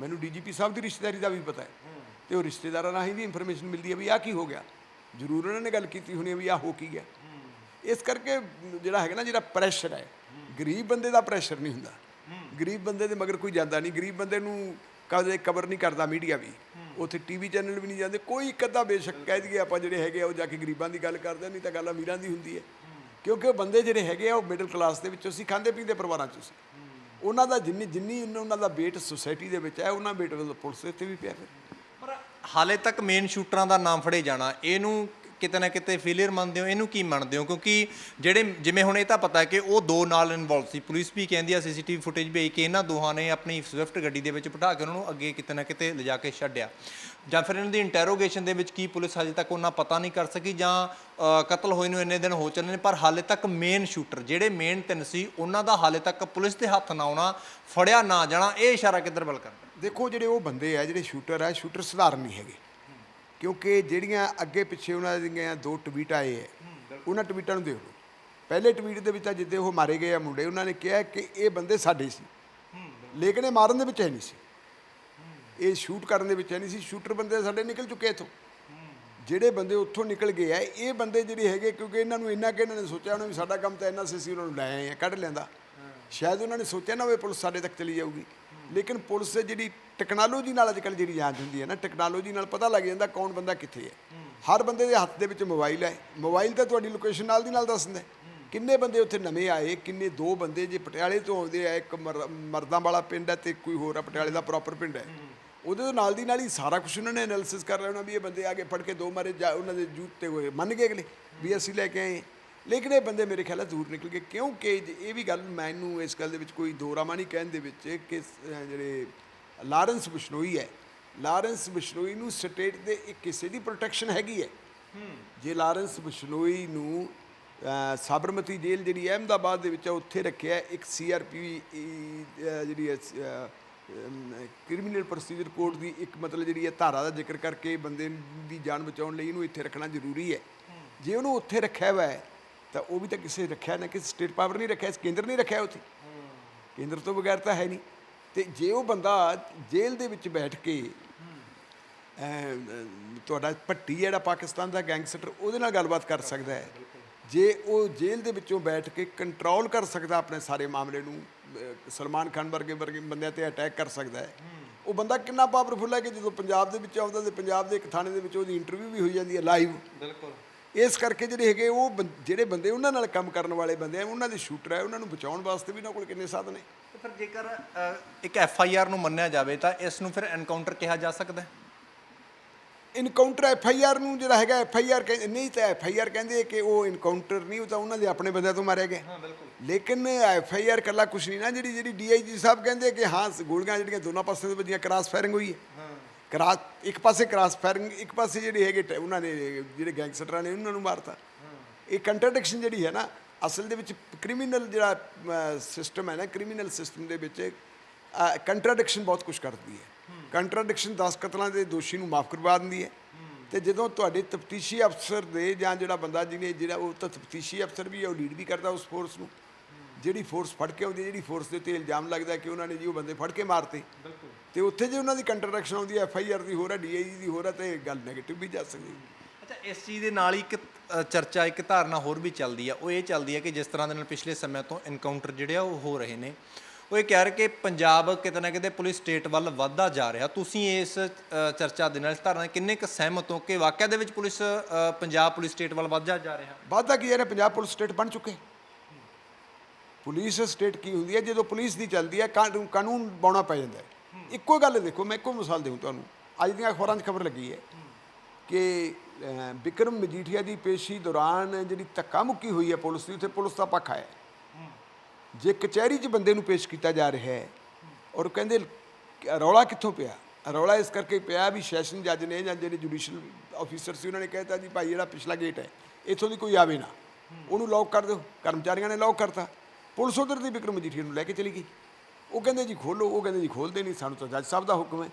ਮੈਨੂੰ ਡੀਜੀਪੀ ਸਾਹਿਬ ਦੀ ਰਿਸ਼ਤੇਦਾਰੀ ਦਾ ਵੀ ਪਤਾ ਹੈ। ਤੇ ਉਹ ਰਿਸ਼ਤੇਦਾਰਾਂ ਰਾਹੀਂ ਵੀ ਇਨਫੋਰਮੇਸ਼ਨ ਮਿਲਦੀ ਹੈ ਵੀ ਆਹ ਕੀ ਹੋ ਗਿਆ। ਜ਼ਰੂਰ ਉਹਨਾਂ ਨੇ ਗੱਲ ਕੀਤੀ ਹੋਣੀ ਹੈ ਵੀ ਆਹ ਹੋ ਕੀ ਗਿਆ। ਇਸ ਕਰਕੇ ਜਿਹੜਾ ਹੈਗਾ ਨਾ, ਜਿਹੜਾ ਪ੍ਰੈਸ਼ਰ ਹੈ ਗਰੀਬ ਬੰਦੇ ਦਾ ਪ੍ਰੈਸ਼ਰ ਨਹੀਂ ਹੁੰਦਾ। ਗਰੀਬ ਬੰਦੇ ਦੇ ਮਗਰ ਕੋਈ ਜਾਂਦਾ ਨਹੀਂ। ਗਰੀਬ ਬੰਦੇ ਨੂੰ ਕਦੇ ਕਵਰ ਨਹੀਂ ਕਰਦਾ ਮੀਡੀਆ ਵੀ। ਉੱਥੇ ਟੀਵੀ ਚੈਨਲ ਵੀ ਨਹੀਂ ਜਾਂਦੇ। ਕੋਈ ਇੱਕ ਅੱਧਾ ਬੇਸ਼ੱਕ ਕਹਿ ਦਈਏ ਆਪਾਂ ਜਿਹੜੇ ਹੈਗੇ ਆ, ਉਹ ਜਾ ਕੇ ਗਰੀਬਾਂ ਦੀ ਗੱਲ ਕਰਦੇ ਨਹੀਂ ਤਾਂ ਗੱਲ ਅਮੀਰਾਂ ਦੀ ਹੁੰਦੀ ਹੈ। ਕਿਉਂਕਿ ਉਹ ਬੰਦੇ ਜਿਹੜੇ ਹੈਗੇ ਆ, ਉਹ ਮਿਡਲ ਕਲਾਸ ਦੇ ਵਿੱਚੋਂ ਸੀ ਖਾਂਦੇ ਪੀਂਦੇ ਪਰਿਵਾਰਾਂ ਚੋਂ ਸੀ ਉਹਨਾਂ ਦਾ ਜਿੰਨੀ ਜਿੰਨੀ ਉਹਨਾਂ ਦਾ ਵੇਟ ਸੁਸਾਇਟੀ ਦੇ ਵਿੱਚ ਹੈ, ਉਹਨਾਂ ਵੇਟ ਪੁਲਿਸ ਦੇ ਵੀ ਪਿਆ। ਫਿਰ ਪਰ ਹਾਲੇ ਤੱਕ ਮੇਨ ਸ਼ੂਟਰਾਂ ਦਾ ਨਾਮ ਫੜੇ ਜਾਣਾ, ਇਹਨੂੰ ਕਿਤੇ ਨਾ ਕਿਤੇ ਫੇਲਿਅਰ ਮੰਨਦੇ ਹੋ, ਇਹਨੂੰ ਕੀ ਮੰਨਦੇ ਹੋ? ਕਿਉਂਕਿ ਜਿਹੜੇ, ਜਿਵੇਂ ਹੁਣ ਇਹ ਤਾਂ ਪਤਾ ਕਿ ਉਹ ਦੋ ਨਾਲ ਇਨਵੋਲਵ ਸੀ। ਪੁਲਿਸ ਵੀ ਕਹਿੰਦੀ ਆ ਸੀਸੀਟੀਵੀ ਫੁਟੇਜ ਵੀ ਆਈ ਕਿ ਇਹਨਾਂ ਦੋਹਾਂ ਨੇ ਆਪਣੀ ਸਵਿਫਟ ਗੱਡੀ ਦੇ ਵਿੱਚ ਬਿਠਾ ਕੇ ਉਹਨਾਂ ਨੂੰ ਅੱਗੇ ਕਿਤੇ ਨਾ ਕਿਤੇ ਲਿਜਾ ਕੇ ਛੱਡਿਆ। ਜਾਂ ਫਿਰ ਇਹਨਾਂ ਦੀ ਇੰਟਰੋਗੇਸ਼ਨ ਦੇ ਵਿੱਚ ਕੀ ਪੁਲਿਸ ਹਜੇ ਤੱਕ ਉਹਨਾਂ ਪਤਾ ਨਹੀਂ ਕਰ ਸਕੀ ਜਾਂ ਕਤਲ ਹੋਏ ਨੂੰ ਇੰਨੇ ਦਿਨ ਹੋ ਚੱਲੇ ਨੇ, ਪਰ ਹਾਲੇ ਤੱਕ ਮੇਨ ਸ਼ੂਟਰ ਜਿਹੜੇ ਮੇਨ ਤਿੰਨ ਸੀ, ਉਹਨਾਂ ਦਾ ਹਾਲੇ ਤੱਕ ਪੁਲਿਸ ਦੇ ਹੱਥ ਨਾ ਆਉਣਾ, ਫੜਿਆ ਨਾ ਜਾਣਾ, ਇਹ ਇਸ਼ਾਰਾ ਕਿੱਧਰ ਵੱਲ ਕਰਦਾ? ਦੇਖੋ, ਜਿਹੜੇ ਉਹ ਬੰਦੇ ਆ, ਜਿਹੜੇ ਸ਼ੂਟਰ ਆ ਸ਼ੂਟਰ ਸਧਾਰਨ ਨਹੀਂ ਹੈਗੇ। ਕਿਉਂਕਿ ਜਿਹੜੀਆਂ ਅੱਗੇ ਪਿੱਛੇ ਉਹਨਾਂ ਦੀਆਂ ਦੋ ਟਵੀਟ ਆਏ ਹੈ ਉਹਨਾਂ ਟਵੀਟਾਂ ਨੂੰ ਦੇਖ ਲਓ। ਪਹਿਲੇ ਟਵੀਟ ਦੇ ਵਿੱਚ ਤਾਂ ਜਿੱਦੇ ਉਹ ਮਾਰੇ ਗਏ ਆ ਮੁੰਡੇ ਉਹਨਾਂ ਨੇ ਕਿਹਾ ਕਿ ਇਹ ਬੰਦੇ ਸਾਡੇ ਸੀ। ਲੇਕਿਨ ਇਹ ਮਾਰਨ ਦੇ ਵਿੱਚ ਹੈ ਨਹੀਂ ਸੀ। ਇਹ ਸ਼ੂਟ ਕਰਨ ਦੇ ਵਿੱਚ ਹੈ ਨਹੀਂ ਸੀ। ਸ਼ੂਟਰ ਬੰਦੇ ਸਾਡੇ ਨਿਕਲ ਚੁੱਕੇ ਇੱਥੋਂ। ਜਿਹੜੇ ਬੰਦੇ ਉੱਥੋਂ ਨਿਕਲ ਗਏ ਆ ਇਹ ਬੰਦੇ ਜਿਹੜੇ ਹੈਗੇ ਕਿਉਂਕਿ ਇਹਨਾਂ ਨੂੰ ਇੰਨਾ ਕਿ ਇਹਨਾਂ ਨੇ ਸੋਚਿਆ ਉਹਨਾਂ ਵੀ ਸਾਡਾ ਕੰਮ ਤਾਂ ਇੰਨਾ ਸੀ ਅਸੀਂ ਉਹਨਾਂ ਨੂੰ ਲੈ ਆਏ ਆ ਕੱਢ ਲੈਂਦਾ ਸ਼ਾਇਦ ਉਹਨਾਂ ਨੇ ਸੋਚਿਆ ਨਾ ਵੀ ਪੁਲਿਸ ਸਾਡੇ ਤੱਕ ਚਲੀ ਜਾਊਗੀ। ਲੇਕਿਨ ਪੁਲਿਸ ਜਿਹੜੀ ਟੈਕਨੋਲੋਜੀ ਨਾਲ ਅੱਜਕੱਲ ਜਿਹੜੀ ਜਾਂਚ ਹੁੰਦੀ ਹੈ ਨਾ, ਟੈਕਨੋਲੋਜੀ ਨਾਲ ਪਤਾ ਲੱਗ ਜਾਂਦਾ ਕੌਣ ਬੰਦਾ ਕਿੱਥੇ ਹੈ। ਹਰ ਬੰਦੇ ਦੇ ਹੱਥ ਦੇ ਵਿੱਚ ਮੋਬਾਈਲ ਹੈ। ਮੋਬਾਈਲ ਤਾਂ ਤੁਹਾਡੀ ਲੋਕੇਸ਼ਨ ਨਾਲ ਦੀ ਨਾਲ ਦੱਸ ਦਿੰਦਾ ਕਿੰਨੇ ਬੰਦੇ ਉੱਥੇ ਨਵੇਂ ਆਏ, ਕਿੰਨੇ ਦੋ ਬੰਦੇ ਜੇ ਪਟਿਆਲੇ ਤੋਂ ਆਉਂਦੇ ਆ, ਇੱਕ ਮਰ- ਮਰਦਾਂ ਵਾਲਾ ਪਿੰਡ ਹੈ ਤੇ ਕੋਈ ਹੋਰ ਆ, ਪਟਿਆਲੇ ਦਾ ਪ੍ਰੋਪਰ ਪਿੰਡ ਹੈ। ਉਹਦੇ ਤੋਂ ਨਾਲ ਦੀ ਨਾਲ ਹੀ ਸਾਰਾ ਕੁਝ ਉਹਨਾਂ ਨੇ ਐਨਾਲਿਸਿਸ ਕਰ ਲਿਆ ਲੈਣਾ ਵੀ ਇਹ ਬੰਦੇ ਆ ਕੇ ਫੜ ਕੇ ਦੋ ਮਾਰੇ ਜਾ, ਉਹਨਾਂ ਦੇ ਜੂਤ ਤੇ ਹੋਏ, ਮੰਨ ਗਏ ਅਗਲੇ ਵੀ ਅਸੀਂ ਲੈ ਕੇ ਆਏ ਲੇਕਿਨ ਇਹ ਬੰਦੇ ਮੇਰੇ ਖਿਆਲ ਨਾਲ ਦੂਰ ਨਿਕਲ ਗਏ ਕਿਉਂਕਿ ਜੇ ਇਹ ਵੀ ਗੱਲ ਮੈਨੂੰ ਇਸ ਗੱਲ ਦੇ ਵਿੱਚ ਕੋਈ ਦੋ ਦੋਰਾਮਾ ਨਹੀਂ ਕਹਿਣ ਦੇ ਵਿੱਚ ਕਿ ਜਿਹੜੇ ਲਾਰੈਂਸ ਬਿਸ਼ਨੋਈ ਹੈ। ਲਾਰੈਂਸ ਬਿਸ਼ਨੋਈ ਨੂੰ ਸਟੇਟ ਦੇ ਇੱਕ ਕਿਸੇ ਦੀ ਪ੍ਰੋਟੈਕਸ਼ਨ ਹੈਗੀ ਹੈ। ਜੇ ਲਾਰੈਂਸ ਬਿਸ਼ਨੋਈ ਨੂੰ ਸਾਬਰਮਤੀ ਜੇਲ੍ਹ ਜਿਹੜੀ ਹੈ ਅਹਿਮਦਾਬਾਦ ਦੇ ਵਿੱਚ ਹੈ, ਉੱਥੇ ਰੱਖਿਆ ਹੈ, ਇੱਕ ਸੀਆਰਪੀ ਜਿਹੜੀ ਹੈ ਕ੍ਰਿਮੀਨਲ ਪ੍ਰੋਸੀਜਰ ਕੋਡ ਦੀ ਇੱਕ ਮਤਲਬ ਜਿਹੜੀ ਹੈ ਧਾਰਾ ਦਾ ਜ਼ਿਕਰ ਕਰਕੇ ਬੰਦੇ ਦੀ ਜਾਨ ਬਚਾਉਣ ਲਈ ਇਹਨੂੰ ਇੱਥੇ ਰੱਖਣਾ ਜ਼ਰੂਰੀ ਹੈ। ਜੇ ਉਹਨੂੰ ਉੱਥੇ ਰੱਖਿਆ ਹੋਇਆ ਹੈ ਤਾਂ ਉਹ ਵੀ ਤਾਂ ਕਿਸੇ ਰੱਖਿਆ ਨਾ ਕਿਸੇ ਸਟੇਟ ਪਾਵਰ ਨਹੀਂ ਰੱਖਿਆ ਕੇਂਦਰ ਨਹੀਂ ਰੱਖਿਆ ਉੱਥੇ। ਕੇਂਦਰ ਤੋਂ ਬਗੈਰ ਤਾਂ ਹੈ ਨਹੀਂ। ਤੇ ਜੇ ਉਹ ਬੰਦਾ ਜੇਲ੍ਹ ਦੇ ਵਿੱਚ ਬੈਠ ਕੇ ਤੁਹਾਡਾ ਭੱਟੀ ਜਿਹੜਾ ਪਾਕਿਸਤਾਨ ਦਾ ਗੈਂਗਸਟਰ ਉਹਦੇ ਨਾਲ ਗੱਲਬਾਤ ਕਰ ਸਕਦਾ ਹੈ। ਜੇ ਉਹ ਜੇਲ੍ਹ ਦੇ ਵਿੱਚੋਂ ਬੈਠ ਕੇ ਕੰਟਰੋਲ ਕਰ ਸਕਦਾ ਆਪਣੇ ਸਾਰੇ ਮਾਮਲੇ ਨੂੰ ਸਲਮਾਨ ਖਾਨ ਵਰਗੇ ਵਰਗੇ ਬੰਦਿਆਂ ਤੇ ਅਟੈਕ ਕਰ ਸਕਦਾ ਹੈ। ਉਹ ਬੰਦਾ ਕਿੰਨਾ ਪਾਵਰਫੁਲ ਹੈ ਕਿ ਜਦੋਂ ਪੰਜਾਬ ਦੇ ਵਿੱਚ ਆਉਂਦਾ ਤੇ ਪੰਜਾਬ ਦੇ ਇੱਕ ਥਾਣੇ ਦੇ ਵਿੱਚ ਉਹਦੀ ਇੰਟਰਵਿਊ ਵੀ ਹੋਈ ਜਾਂਦੀ ਹੈ ਲਾਈਵ ਬਿਲਕੁਲ। ਇਸ ਕਰਕੇ ਜਿਹੜੇ ਹੈਗੇ ਉਹ ਜਿਹੜੇ ਬੰਦੇ ਉਹਨਾਂ ਨਾਲ ਕੰਮ ਕਰਨ ਵਾਲੇ ਬੰਦੇ ਆ ਉਹਨਾਂ ਦੇ ਸ਼ੂਟਰ ਹੈ ਉਹਨਾਂ ਨੂੰ ਬਚਾਉਣ ਵਾਸਤੇ ਵੀ ਉਹਨਾਂ ਕੋਲ ਕਿੰਨੇ ਸਾਧਨ ਤੇ ਫਿਰ ਜੇਕਰ ਅ, ਇੱਕ ਐਫ ਆਈ ਆਰ ਨੂੰ ਮੰਨਿਆ ਜਾਵੇ ਤਾਂ ਇਸ ਨੂੰ ਫਿਰ ਐਨਕਾਊਂਟਰ ਕਿਹਾ ਜਾ ਸਕਦਾ ਹੈ? ਇਨਕਾਊਂਟਰ ਐਫ ਆਈ ਆਰ ਨੂੰ ਜਿਹੜਾ ਹੈਗਾ ਐਫ ਆਈ ਆਰ ਨਹੀਂ ਤਾਂ ਐਫ ਆਈ ਆਰ ਕਹਿੰਦੇ ਕਿ ਉਹ ਇਨਕਾਊਂਟਰ ਨਹੀਂ ਉਹ ਤਾਂ ਉਹਨਾਂ ਦੇ ਆਪਣੇ ਬੰਦਿਆਂ ਤੋਂ ਮਾਰਿਆ ਗਿਆ ਹਾਂ ਬਿਲਕੁਲ। ਲੇਕਿਨ ਐਫ ਆਈ ਆਰ ਕੱਲਾ ਕੁਛ ਨਹੀਂ ਨਾ ਜਿਹੜੀ ਜਿਹੜੀ ਡੀ ਆਈ ਜੀ ਸਾਹਿਬ ਕਹਿੰਦੇ ਕਿ ਹਾਂ ਗੋਲੀਆਂ ਜਿਹੜੀਆਂ ਦੋਨਾਂ ਪਾਸੇ ਤੋਂ ਵੱਜੀਆਂ ਕ੍ਰਾਸ ਫਾਇਰਿੰਗ ਹੋਈ ਹੈ। ਹਾਂ। ਕ੍ਰਾਸ ਇੱਕ ਪਾਸੇ ਕ੍ਰਾਸ ਫਾਇਰਿੰਗ ਇੱਕ ਪਾਸੇ ਜਿਹੜੇ ਹੈਗੇ ਟ- ਉਹਨਾਂ ਨੇ ਜਿਹੜੇ ਗੈਂਗਸਟਰਾਂ ਨੇ ਉਹਨਾਂ ਨੂੰ ਮਾਰਤਾ। ਇਹ ਕੰਟਰਡਿਕਸ਼ਨ ਜਿਹੜੀ ਹੈ ਨਾ ਅਸਲ ਦੇ ਵਿੱਚ ਕ੍ਰਿਮੀਨਲ ਜਿਹੜਾ ਸਿਸਟਮ ਹੈ ਨਾ ਕ੍ਰਿਮੀਨਲ ਸਿਸਟਮ ਦੇ ਵਿੱਚ ਕੰਟਰਡਿਕਸ਼ਨ ਬਹੁਤ ਕੁਝ ਕਰਦੀ ਹੈ। ਕੰਟਰਡਿਕਸ਼ਨ 10 ਕਤਲਾਂ ਦੇ ਦੋਸ਼ੀ ਨੂੰ ਮਾਫ ਕਰਵਾ ਦਿੰਦੀ ਹੈ। ਤੇ ਜਦੋਂ ਤੁਹਾਡੇ ਤਫਤੀਸ਼ੀ ਅਫਸਰ ਦੇ ਜਾਂ ਜਿਹੜਾ ਬੰਦਾ ਜਿਹਨੇ ਜਿਹੜਾ ਉਹ ਤਫਤੀਸ਼ੀ ਅਫਸਰ ਵੀ ਹੈ ਉਹ ਲੀਡ ਵੀ ਕਰਦਾ ਉਸ ਫੋਰਸ ਨੂੰ। ਜਿਹੜੀ ਫੋਰਸ ਫੜ ਕੇ ਆਉਂਦੀ ਹੈ ਜਿਹੜੀ ਫੋਰਸ ਦੇ ਉੱਤੇ ਇਲਜ਼ਾਮ ਲੱਗਦਾ ਕਿ ਉਹਨਾਂ ਨੇ ਜੀ ਉਹ ਬੰਦੇ ਫੜ ਕੇ ਮਾਰਤੇ। ਬਿਲਕੁਲ। ਤੇ ਉੱਥੇ ਜੇ ਉਹਨਾਂ ਦੀ ਕੰਟਰਡਿਕਸ਼ਨ ਆਉਂਦੀ ਹੈ ਐਫ ਆਈ ਆਰ ਦੀ ਹੋ ਰਿਹਾ ਡੀ ਆਈ ਦੀ ਹੋ ਰਿਹਾ ਤੇ ਗੱਲ ਨੈਗੇਟਿਵ ਵੀ ਜਾ ਸਕਦੀ ਹੈ। ਅੱਛਾ ਇਸ ਚੀਜ਼ ਦੇ ਨਾਲ ਹੀ ਇੱਕ ਅ, ਚਰਚਾ ਇੱਕ ਧਾਰਨਾ ਹੋਰ ਵੀ ਚੱਲਦੀ ਆ। ਉਹ ਇਹ ਚੱਲਦੀ ਹੈ ਕਿ ਜਿਸ ਤਰ੍ਹਾਂ ਦੇ ਨਾਲ ਪਿਛਲੇ ਸਮੇਂ ਤੋਂ ਐਨਕਾਊਂਟਰ ਜਿਹੜੇ ਆ ਉਹ ਹੋ ਰਹੇ ਨੇ। ਉਹ ਇਹ ਕਹਿ ਰਹੇ ਕਿ ਪੰਜਾਬ ਕਿਤੇ ਨਾ ਕਿਤੇ ਪੁਲਿਸ ਸਟੇਟ ਵੱਲ ਵੱਧਦਾ ਜਾ ਰਿਹਾ। ਤੁਸੀਂ ਇਸ ਅ, ਚਰਚਾ ਦੇ ਨਾਲ ਇਸ ਧਾਰਨਾ ਨਾਲ ਕਿੰਨੇ ਕੁ ਸਹਿਮਤ ਹੋ ਕਿ ਵਾਕਿਆ ਦੇ ਵਿੱਚ ਪੁਲਿਸ ਅ, ਪੰਜਾਬ ਪੁਲਿਸ ਸਟੇਟ ਵੱਲ ਵੱਧਦਾ ਜਾ ਰਿਹਾ? ਵਾਧਾ ਕੀ ਹੈ ਨਾ ਪੰਜਾਬ ਪੁਲਿਸ ਸਟੇਟ ਬਣ ਚੁੱਕੇ। ਪੁਲਿਸ ਸਟੇਟ ਕੀ ਹੁੰਦੀ ਹੈ ਜਦੋਂ ਪੁਲਿਸ ਦੀ ਚੱਲਦੀ ਹੈ ਕਾਨੂੰਨ ਕਾਨੂੰਨ ਬਾਉਣਾ ਪੈ ਜਾਂਦਾ ਹੈ। ਇੱਕੋ ਗੱਲ ਦੇਖੋ ਮੈਂ ਇੱਕੋ ਮਿਸਾਲ ਦੇਵਾਂ ਤੁਹਾਨੂੰ। ਅੱਜ ਦੀਆਂ ਅਖਬਾਰਾਂ 'ਚ ਖਬਰ ਲੱਗੀ ਹੈ ਕਿ ਬਿਕਰਮ ਮਜੀਠੀਆ ਦੀ ਪੇਸ਼ੀ ਦੌਰਾਨ ਜਿਹੜੀ ਧੱਕਾ ਮੁੱਕੀ ਹੋਈ ਹੈ ਪੁਲਿਸ ਦੀ, ਉੱਥੇ ਪੁਲਿਸ ਦਾ ਪੱਖ ਆਇਆ ਜੇ ਕਚਹਿਰੀ 'ਚ ਬੰਦੇ ਨੂੰ ਪੇਸ਼ ਕੀਤਾ ਜਾ ਰਿਹਾ ਹੈ ਔਰ ਕਹਿੰਦੇ, ਰੌਲਾ ਕਿੱਥੋਂ ਪਿਆ? ਰੌਲਾ ਇਸ ਕਰਕੇ ਪਿਆ ਵੀ ਸੈਸ਼ਨ ਜੱਜ ਨੇ ਜਾਂ ਜਿਹੜੇ ਜੁਡੀਸ਼ੀਅਲ ਆਫੀਸਰ ਸੀ, ਉਹਨਾਂ ਨੇ ਕਹਿਤਾ ਜੀ, ਭਾਈ, ਜਿਹੜਾ ਪਿਛਲਾ ਗੇਟ ਹੈ, ਇੱਥੋਂ ਦੀ ਕੋਈ ਆਵੇ ਨਾ। ਉਹਨੂੰ ਲੌਕ ਕਰ ਦਿਓ। ਕਰਮਚਾਰੀਆਂ ਨੇ ਲੌਕ ਕਰਤਾ। ਪੁਲਿਸ ਉਧਰ ਦੀ ਵਿਕਰਮ ਮਜੀਠੀਆ ਨੂੰ ਲੈ ਕੇ ਚਲੀ ਗਈ। ਉਹ ਕਹਿੰਦੇ, ਜੀ, ਖੋਲੋ। ਉਹ ਕਹਿੰਦੇ, ਜੀ, ਖੋਲਦੇ ਨਹੀਂ। ਸਾਨੂੰ ਤਾਂ ਜੱਜ ਸਾਹਿਬ ਦਾ ਹੁਕਮ ਹੈ।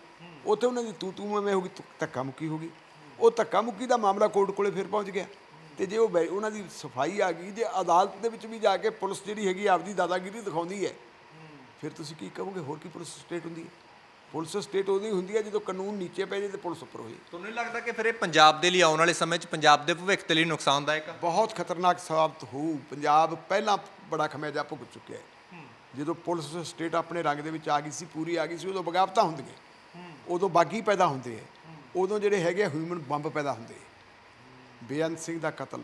ਉੱਥੇ ਉਹਨਾਂ ਦੀ ਤੂ ਤੂ ਮੈਂ ਹੋ ਗਈ, ਧੱਕਾ ਮੁੱਕੀ ਹੋ ਗਈ। ਉਹ ਧੱਕਾ ਮੁੱਕੀ ਦਾ ਮਾਮਲਾ ਕੋਰਟ ਕੋਲੇ ਫਿਰ ਪਹੁੰਚ ਗਿਆ। ਤੇ ਜੇ ਉਹ ਉਹਨਾਂ ਦੀ ਸਫ਼ਾਈ ਆ ਗਈ ਜੇ ਅਦਾਲਤ ਦੇ ਵਿੱਚ ਵੀ ਜਾ ਕੇ ਪੁਲਿਸ ਜਿਹੜੀ ਹੈਗੀ ਆਪਦੀ ਦਾਦਾਗਿਰੀ ਦਿਖਾਉਂਦੀ ਹੈ ਫਿਰ ਤੁਸੀਂ ਕੀ ਕਹੋਗੇ? ਹੋਰ ਕੀ ਪੁਲਿਸ ਸਟੇਟ ਹੁੰਦੀ ਹੈ? ਪੁਲਿਸ ਸਟੇਟ ਉਹਦੀ ਹੁੰਦੀ ਹੈ ਜਦੋਂ ਕਾਨੂੰਨ ਨੀਚੇ ਪੈ ਜੇ ਤੇ ਪੁਲਿਸ ਉੱਪਰ ਹੋ ਜੇ ਤੁਹਾਨੂੰ ਨਹੀਂ ਲੱਗਦਾ ਕਿ ਫਿਰ ਇਹ ਪੰਜਾਬ ਦੇ ਲਈ ਆਉਣ ਵਾਲੇ ਸਮੇਂ 'ਚ ਪੰਜਾਬ ਦੇ ਭਵਿੱਖ ਦੇ ਲਈ ਨੁਕਸਾਨਦਾਇਕ ਆ? ਬਹੁਤ ਖਤਰਨਾਕ ਸਾਬਤ ਹੋਊ ਪੰਜਾਬ ਪਹਿਲਾਂ ਬੜਾ ਖਮਿਆਜਾ ਭੁਗਤ ਚੁੱਕਿਆ ਹੈ। ਜਦੋਂ ਪੁਲਿਸ ਸਟੇਟ ਆਪਣੇ ਰੰਗ ਦੇ ਵਿੱਚ ਆ ਗਈ ਸੀ ਪੂਰੀ ਆ ਗਈ ਸੀ ਉਦੋਂ ਬਗਾਵਤਾਂ ਹੁੰਦੀਆਂ। ਉਦੋਂ ਬਾਗੀ ਪੈਦਾ ਹੁੰਦੇ ਹੈ। ਉਦੋਂ ਜਿਹੜੇ ਹੈਗੇ ਹਿਊਮਨ ਬੰਬ ਪੈਦਾ ਹੁੰਦੇ। ਬੇਅੰਤ ਸਿੰਘ ਦਾ ਕਤਲ।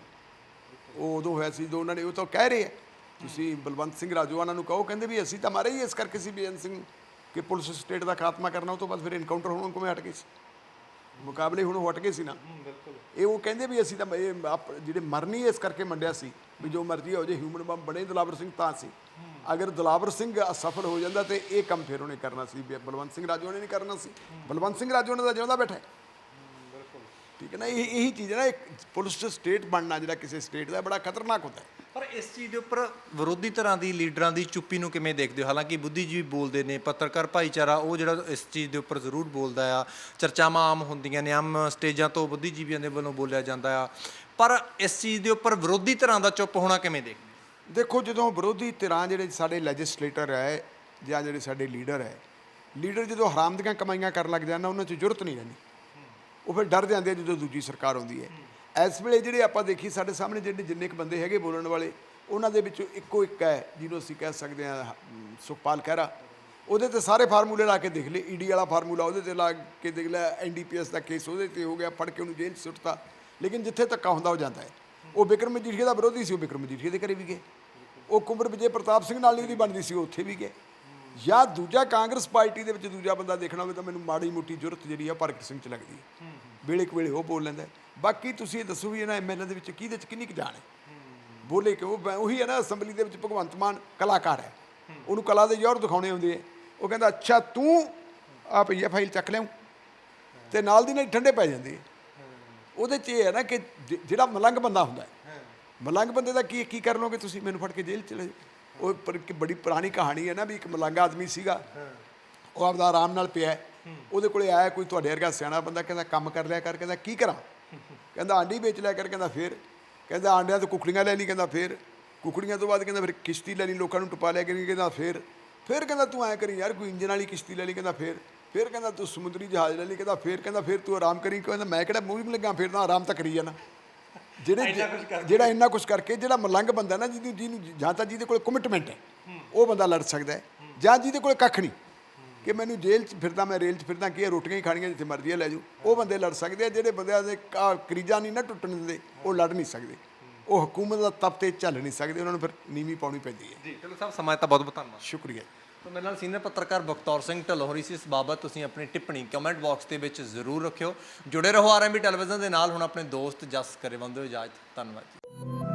ਉਹ ਉਦੋਂ ਹੋਇਆ ਸੀ ਜਦੋਂ ਉਹਨਾਂ ਨੇ ਉਹ ਤਾਂ ਕਹਿ ਰਹੇ ਹੈ ਤੁਸੀਂ ਬਲਵੰਤ ਸਿੰਘ ਰਾਜੋਆਣਾ ਨੂੰ ਕਹੋ ਕਹਿੰਦੇ ਵੀ ਅਸੀਂ ਤਾਂ ਮਾਰੇ ਹੀ ਇਸ ਕਰਕੇ ਸੀ ਬੇਅੰਤ ਸਿੰਘ ਕਿ ਪੁਲਿਸ ਸਟੇਟ ਦਾ ਖਾਤਮਾ ਕਰਨਾ ਉਹ ਤੋਂ ਬਾਅਦ ਫਿਰ ਇਨਕਾਊਂਟਰ ਹੋਣ ਕੋਵੇਂ ਹਟ ਗਏ ਸੀ। ਮੁਕਾਬਲੇ ਹੁਣ ਹਟ ਗਏ ਸੀ ਨਾ। ਇਹ ਉਹ ਕਹਿੰਦੇ ਵੀ ਅਸੀਂ ਤਾਂ ਜਿਹੜੇ ਮਰਨੀ ਇਸ ਕਰਕੇ ਮੰਡਿਆ ਸੀ ਵੀ ਜੋ ਮਰਜ਼ੀ ਹੋ ਜੇ ਹਿਊਮਨ ਬੰਬ ਬਣੇ ਦਲਾਵਰ ਸਿੰਘ ਤਾਂ ਸੀ। ਅਗਰ ਦਲਾਵਰ ਸਿੰਘ ਅਸਫਲ ਹੋ ਜਾਂਦਾ ਤੇ ਇਹ ਕੰਮ ਫਿਰ ਉਹਨੇ ਕਰਨਾ ਸੀ ਬਲਵੰਤ ਸਿੰਘ ਰਾਜੋਆਣੇ ਨੇ ਕਰਨਾ ਸੀ। ਬਲਵੰਤ ਸਿੰਘ ਰਾਜੋਆਣੇ ਦਾ ਜਿਉਂਦਾ ਬੈਠਾ ਹੈ। ਠੀਕ ਹੈ ਨਾ, ਇਹ ਇਹੀ ਚੀਜ਼ ਹੈ ਨਾ, ਇੱਕ ਪੁਲਿਸ ਸਟੇਟ ਬਣਨਾ ਜਿਹੜਾ ਕਿਸੇ ਸਟੇਟ ਦਾ ਬੜਾ ਖਤਰਨਾਕ ਹੁੰਦਾ ਹੈ। ਪਰ ਇਸ ਚੀਜ਼ ਦੇ ਉੱਪਰ ਵਿਰੋਧੀ ਤਰ੍ਹਾਂ ਦੀ, ਲੀਡਰਾਂ ਦੀ ਚੁੱਪੀ ਨੂੰ ਕਿਵੇਂ ਦੇਖਦੇ ਹੋ? ਹਾਲਾਂਕਿ ਬੁੱਧੀਜੀਵੀ ਬੋਲਦੇ ਨੇ, ਪੱਤਰਕਾਰ ਭਾਈਚਾਰਾ ਉਹ ਜਿਹੜਾ ਇਸ ਚੀਜ਼ ਦੇ ਉੱਪਰ ਜ਼ਰੂਰ ਬੋਲਦਾ ਆ। ਚਰਚਾਵਾਂ ਆਮ ਹੁੰਦੀਆਂ ਨੇ, ਆਮ ਸਟੇਜਾਂ ਤੋਂ ਬੁੱਧੀਜੀਵੀਆਂ ਦੇ ਵੱਲੋਂ ਬੋਲਿਆ ਜਾਂਦਾ ਆ। ਪਰ ਇਸ ਚੀਜ਼ ਦੇ ਉੱਪਰ ਵਿਰੋਧੀ ਤਰ੍ਹਾਂ ਦਾ ਚੁੱਪ ਹੋਣਾ ਕਿਵੇਂ ਦੇਖਦੇ ਦੇਖੋ, ਜਦੋਂ ਵਿਰੋਧੀ ਧਿਰਾਂ ਜਿਹੜੇ ਸਾਡੇ ਲੈਜਿਸਲੇਟਰ ਹੈ ਜਾਂ ਜਿਹੜੇ ਸਾਡੇ ਲੀਡਰ ਹੈ ਲੀਡਰ ਜਦੋਂ ਹਰਾਮ ਦੀਆਂ ਕਮਾਈਆਂ ਕਰਨ ਲੱਗ ਜਾਂਦੇ, ਉਹਨਾਂ 'ਚ ਜੁਰਤ ਨਹੀਂ ਰਹਿੰਦੀ। ਉਹ ਫਿਰ ਡਰ ਜਾਂਦੇ ਜਦੋਂ ਦੂਜੀ ਸਰਕਾਰ ਆਉਂਦੀ ਹੈ। ਇਸ ਵੇਲੇ ਜਿਹੜੇ ਆਪਾਂ ਦੇਖੀ, ਸਾਡੇ ਸਾਹਮਣੇ ਜਿਹੜੇ ਜਿੰਨੇ ਕੁ ਬੰਦੇ ਹੈਗੇ ਬੋਲਣ ਵਾਲੇ, ਉਹਨਾਂ ਦੇ ਵਿੱਚੋਂ ਇੱਕੋ ਇੱਕ ਹੈ, ਜਿਹਨੂੰ ਅਸੀਂ ਕਹਿ ਸਕਦੇ ਹਾਂ ਸੁਖਪਾਲ ਖਹਿਰਾ। ਉਹਦੇ ਤੇ ਸਾਰੇ ਫਾਰਮੂਲੇ ਲਾ ਕੇ ਦੇਖ ਲਏ। ਈਡੀ ਵਾਲਾ ਫਾਰਮੂਲਾ ਉਹਦੇ ਤੇ ਲਾ ਕੇ ਦੇਖ ਲਿਆ ਐਨਡੀਪੀਐਸ ਦਾ ਕੇਸ ਉਹਦੇ ਤੇ ਹੋ ਗਿਆ, ਫੜ ਕੇ ਉਹਨੂੰ ਜੇਲ੍ਹ 'ਚ ਸੁੱਟਤਾ। ਲੇਕਿਨ ਜਿੱਥੇ ਧੱਕਾ ਹੁੰਦਾ, ਉਹ ਜਾਂਦਾ ਹੈ। ਉਹ ਬਿਕਰਮ ਮਜੀਠੀਆ ਦਾ ਵਿਰੋਧੀ ਸੀ ਉਹ ਬਿਕਰਮ ਮਜੀਠੀਆ ਦੇ ਘਰੇ ਵੀ ਗਏ। ਉਹ ਕੁੰਵਰ ਵਿਜੇ ਪ੍ਰਤਾਪ ਸਿੰਘ ਨਾਲ ਨਹੀਂ ਉਹਦੀ ਬਣਦੀ ਸੀ ਉਹ ਉੱਥੇ ਵੀ ਗਏ। ਜਾਂ ਦੂਜਾ ਕਾਂਗਰਸ ਪਾਰਟੀ ਦੇ ਵਿੱਚ ਦੂਜਾ ਬੰਦਾ ਦੇਖਣਾ ਹੋਵੇ ਤਾਂ ਮੈਨੂੰ ਮਾੜੀ ਮੋਟੀ ਜ਼ਰੂਰਤ ਜਿਹੜੀ ਆ ਪ੍ਰਗਟ ਸਿੰਘ ਚ ਲੱਗਦੀ ਹੈ। ਵੇਲੇ ਕੁ ਵੇਲੇ ਉਹ ਬੋਲ ਲੈਂਦਾ ਹੈ। ਬਾਕੀ ਤੁਸੀਂ ਇਹ ਦੱਸੋ ਵੀ ਇਹਨਾਂ ਐਮਐਲਏ ਦੇ ਵਿੱਚ ਕਿਹਦੇ ਚ ਕਿੰਨੀ ਕੁ ਜਾਣ ਹੈ? ਬੋਲੇ ਕਿ ਉਹ ਉਹੀ ਹੈ ਨਾ ਅਸੈਂਬਲੀ ਦੇ ਵਿੱਚ ਭਗਵੰਤ ਮਾਨ ਕਲਾਕਾਰ ਹੈ। ਉਹਨੂੰ ਕਲਾ ਦੇ ਜ਼ੋਰ ਦਿਖਾਉਣੇ ਹੁੰਦੇ ਆ ਉਹ ਕਹਿੰਦਾ ਅੱਛਾ ਤੂੰ ਆ ਪਈ ਆ ਫਾਈਲ ਚੱਕ ਲਿਆਉਂ ਤੇ ਨਾਲ ਦੀ ਨਾਲ ਹੀ ਠੰਡੇ ਪੈ ਜਾਂਦੇ ਆ ਉਹਦੇ ਚ ਇਹ ਹੈ ਨਾ ਕਿ ਜ- ਜਿਹੜਾ ਮਲੰਗ ਬੰਦਾ ਹੁੰਦਾ ਹੈ। ਮਲੰਗ ਬੰਦੇ ਦਾ ਕੀ ਕੀ ਕਰ ਲਓਗੇ ਤੁਸੀਂ? ਮੈਨੂੰ ਫੜ ਕੇ ਜੇਲ੍ਹ ਚਲੇ ਜਾਓ। ਉਹ ਪਰ ਇੱਕ ਬੜੀ ਪੁਰਾਣੀ ਕਹਾਣੀ ਹੈ ਨਾ ਵੀ ਇੱਕ ਮਲੰਗ ਆਦਮੀ ਸੀਗਾ। ਉਹ ਆਪਦਾ ਆਰਾਮ ਨਾਲ ਪਿਆ ਹੈ। ਉਹਦੇ ਕੋਲੇ ਆਇਆ ਕੋਈ ਤੁਹਾਡੇ ਵਰਗਾ ਸਿਆਣਾ ਬੰਦਾ ਕਹਿੰਦਾ ਕੰਮ ਕਰ ਲਿਆ ਕਰ। ਕਹਿੰਦਾ ਕੀ ਕਰਾਂ? ਕਹਿੰਦਾ ਆਂਡੀ ਵੇਚ ਲਿਆ ਕਰ। ਕਹਿੰਦਾ ਫੇਰ? ਕਹਿੰਦਾ ਆਂਡਿਆਂ ਤੋਂ ਕੁਕੜੀਆਂ ਲੈ ਲਈ। ਕਹਿੰਦਾ ਫੇਰ? ਕੁਕੜੀਆਂ ਤੋਂ ਬਾਅਦ ਕਹਿੰਦਾ ਫਿਰ ਕਿਸ਼ਤੀ ਲੈ ਲਈ ਲੋਕਾਂ ਨੂੰ ਟਪਾ ਲਿਆ ਕਰੀ ਕਹਿੰਦਾ ਫੇਰ? ਫੇਰ ਕਹਿੰਦਾ ਤੂੰ ਐ ਕਰੀ ਯਾਰ ਕੋਈ ਇੰਜਨ ਵਾਲੀ ਕਿਸ਼ਤੀ ਲੈ ਲਈ। ਕਹਿੰਦਾ ਫੇਰ? ਫੇਰ ਕਹਿੰਦਾ ਤੂੰ ਸਮੁੰਦਰੀ ਜਹਾਜ਼ ਲੈ ਲਈ ਕਹਿੰਦਾ ਫੇਰ ਕਹਿੰਦਾ ਫੇਰ ਤੂੰ ਆਰਾਮ ਕਰੀ ਕਹਿੰਦਾ ਮੈਂ ਕਿਹੜਾ ਮੂਵੀ ਲੱਗਾ ਫੇਰ ਤਾਂ ਆਰਾਮ ਤਾਂ ਕਰੀ ਜਾਣਾ। ਜਿਹੜੇ ਜਿਹੜਾ ਇੰਨਾ ਕੁਝ ਕਰਕੇ ਜਿਹੜਾ ਮਲੰਗ ਬੰਦਾ ਨਾ ਜਿਹਨੂੰ ਜਿਹਨੂੰ ਜਾਂ ਤਾਂ ਜਿਹਦੇ ਕੋਲ ਕਮਿਟਮੈਂਟ ਹੈ ਉਹ ਬੰਦਾ ਲੜ ਸਕਦਾ ਹੈ ਜਾਂ ਜਿਹਦੇ ਕੋਲ ਕੱਖ ਨਹੀਂ ਕਿ ਮੈਨੂੰ ਜੇਲ੍ਹ 'ਚ ਫਿਰਦਾ ਮੈਂ ਰੇਲ 'ਚ ਫਿਰਦਾ ਕੀ ਰੋਟੀਆਂ ਹੀ ਖਾਣੀਆਂ ਜਿੱਥੇ ਮਰਜ਼ੀ ਲੈ ਜਾਓ ਉਹ ਬੰਦੇ ਲੜ ਸਕਦੇ ਆ ਜਿਹੜੇ ਬੰਦਿਆਂ ਦੇ ਕਰੀਜਾ ਨਹੀਂ ਨਾ ਟੁੱਟਣ ਦਿੰਦੇ ਉਹ ਲੜ ਨਹੀਂ ਸਕਦੇ। ਉਹ ਹਕੂਮਤ ਦਾ ਤਪ ਤੇ ਚੱਲ ਨਹੀਂ ਸਕਦੇ ਉਹਨਾਂ ਨੂੰ ਫਿਰ ਨੀਵੀਂ ਪਾਉਣੀ ਪੈਂਦੀ ਹੈ। ਜੀ ਚਲੋ ਸਾਹਿਬ ਸਮਾਂ ਤਾਂ ਬਹੁਤ ਬਹੁਤ ਧੰਨਵਾਦ। ਸ਼ੁਕਰੀਆ ਤੋ ਮੇਰੇ ਨਾਲ ਸੀਨੀਅਰ ਪੱਤਰਕਾਰ ਬਖਤੌਰ ਸਿੰਘ ਢਲੋਹਰੀ ਸੀ। ਇਸ ਬਾਬਤ ਤੁਸੀਂ ਆਪਣੀ ਟਿੱਪਣੀ ਕਮੈਂਟ ਬਾਕਸ ਦੇ ਵਿੱਚ ਜ਼ਰੂਰ ਰੱਖਿਓ। ਜੁੜੇ ਰਹੋ ਆਰਐਮਬੀ ਟੈਲੀਵਿਜ਼ਨ ਦੇ ਨਾਲ। ਹੁਣ ਆਪਣੇ ਦੋਸਤ ਜਸ ਕਰੇ ਬੰਦੇ ਇਜਾਜ਼ਤ ਧੰਨਵਾਦ ਜੀ।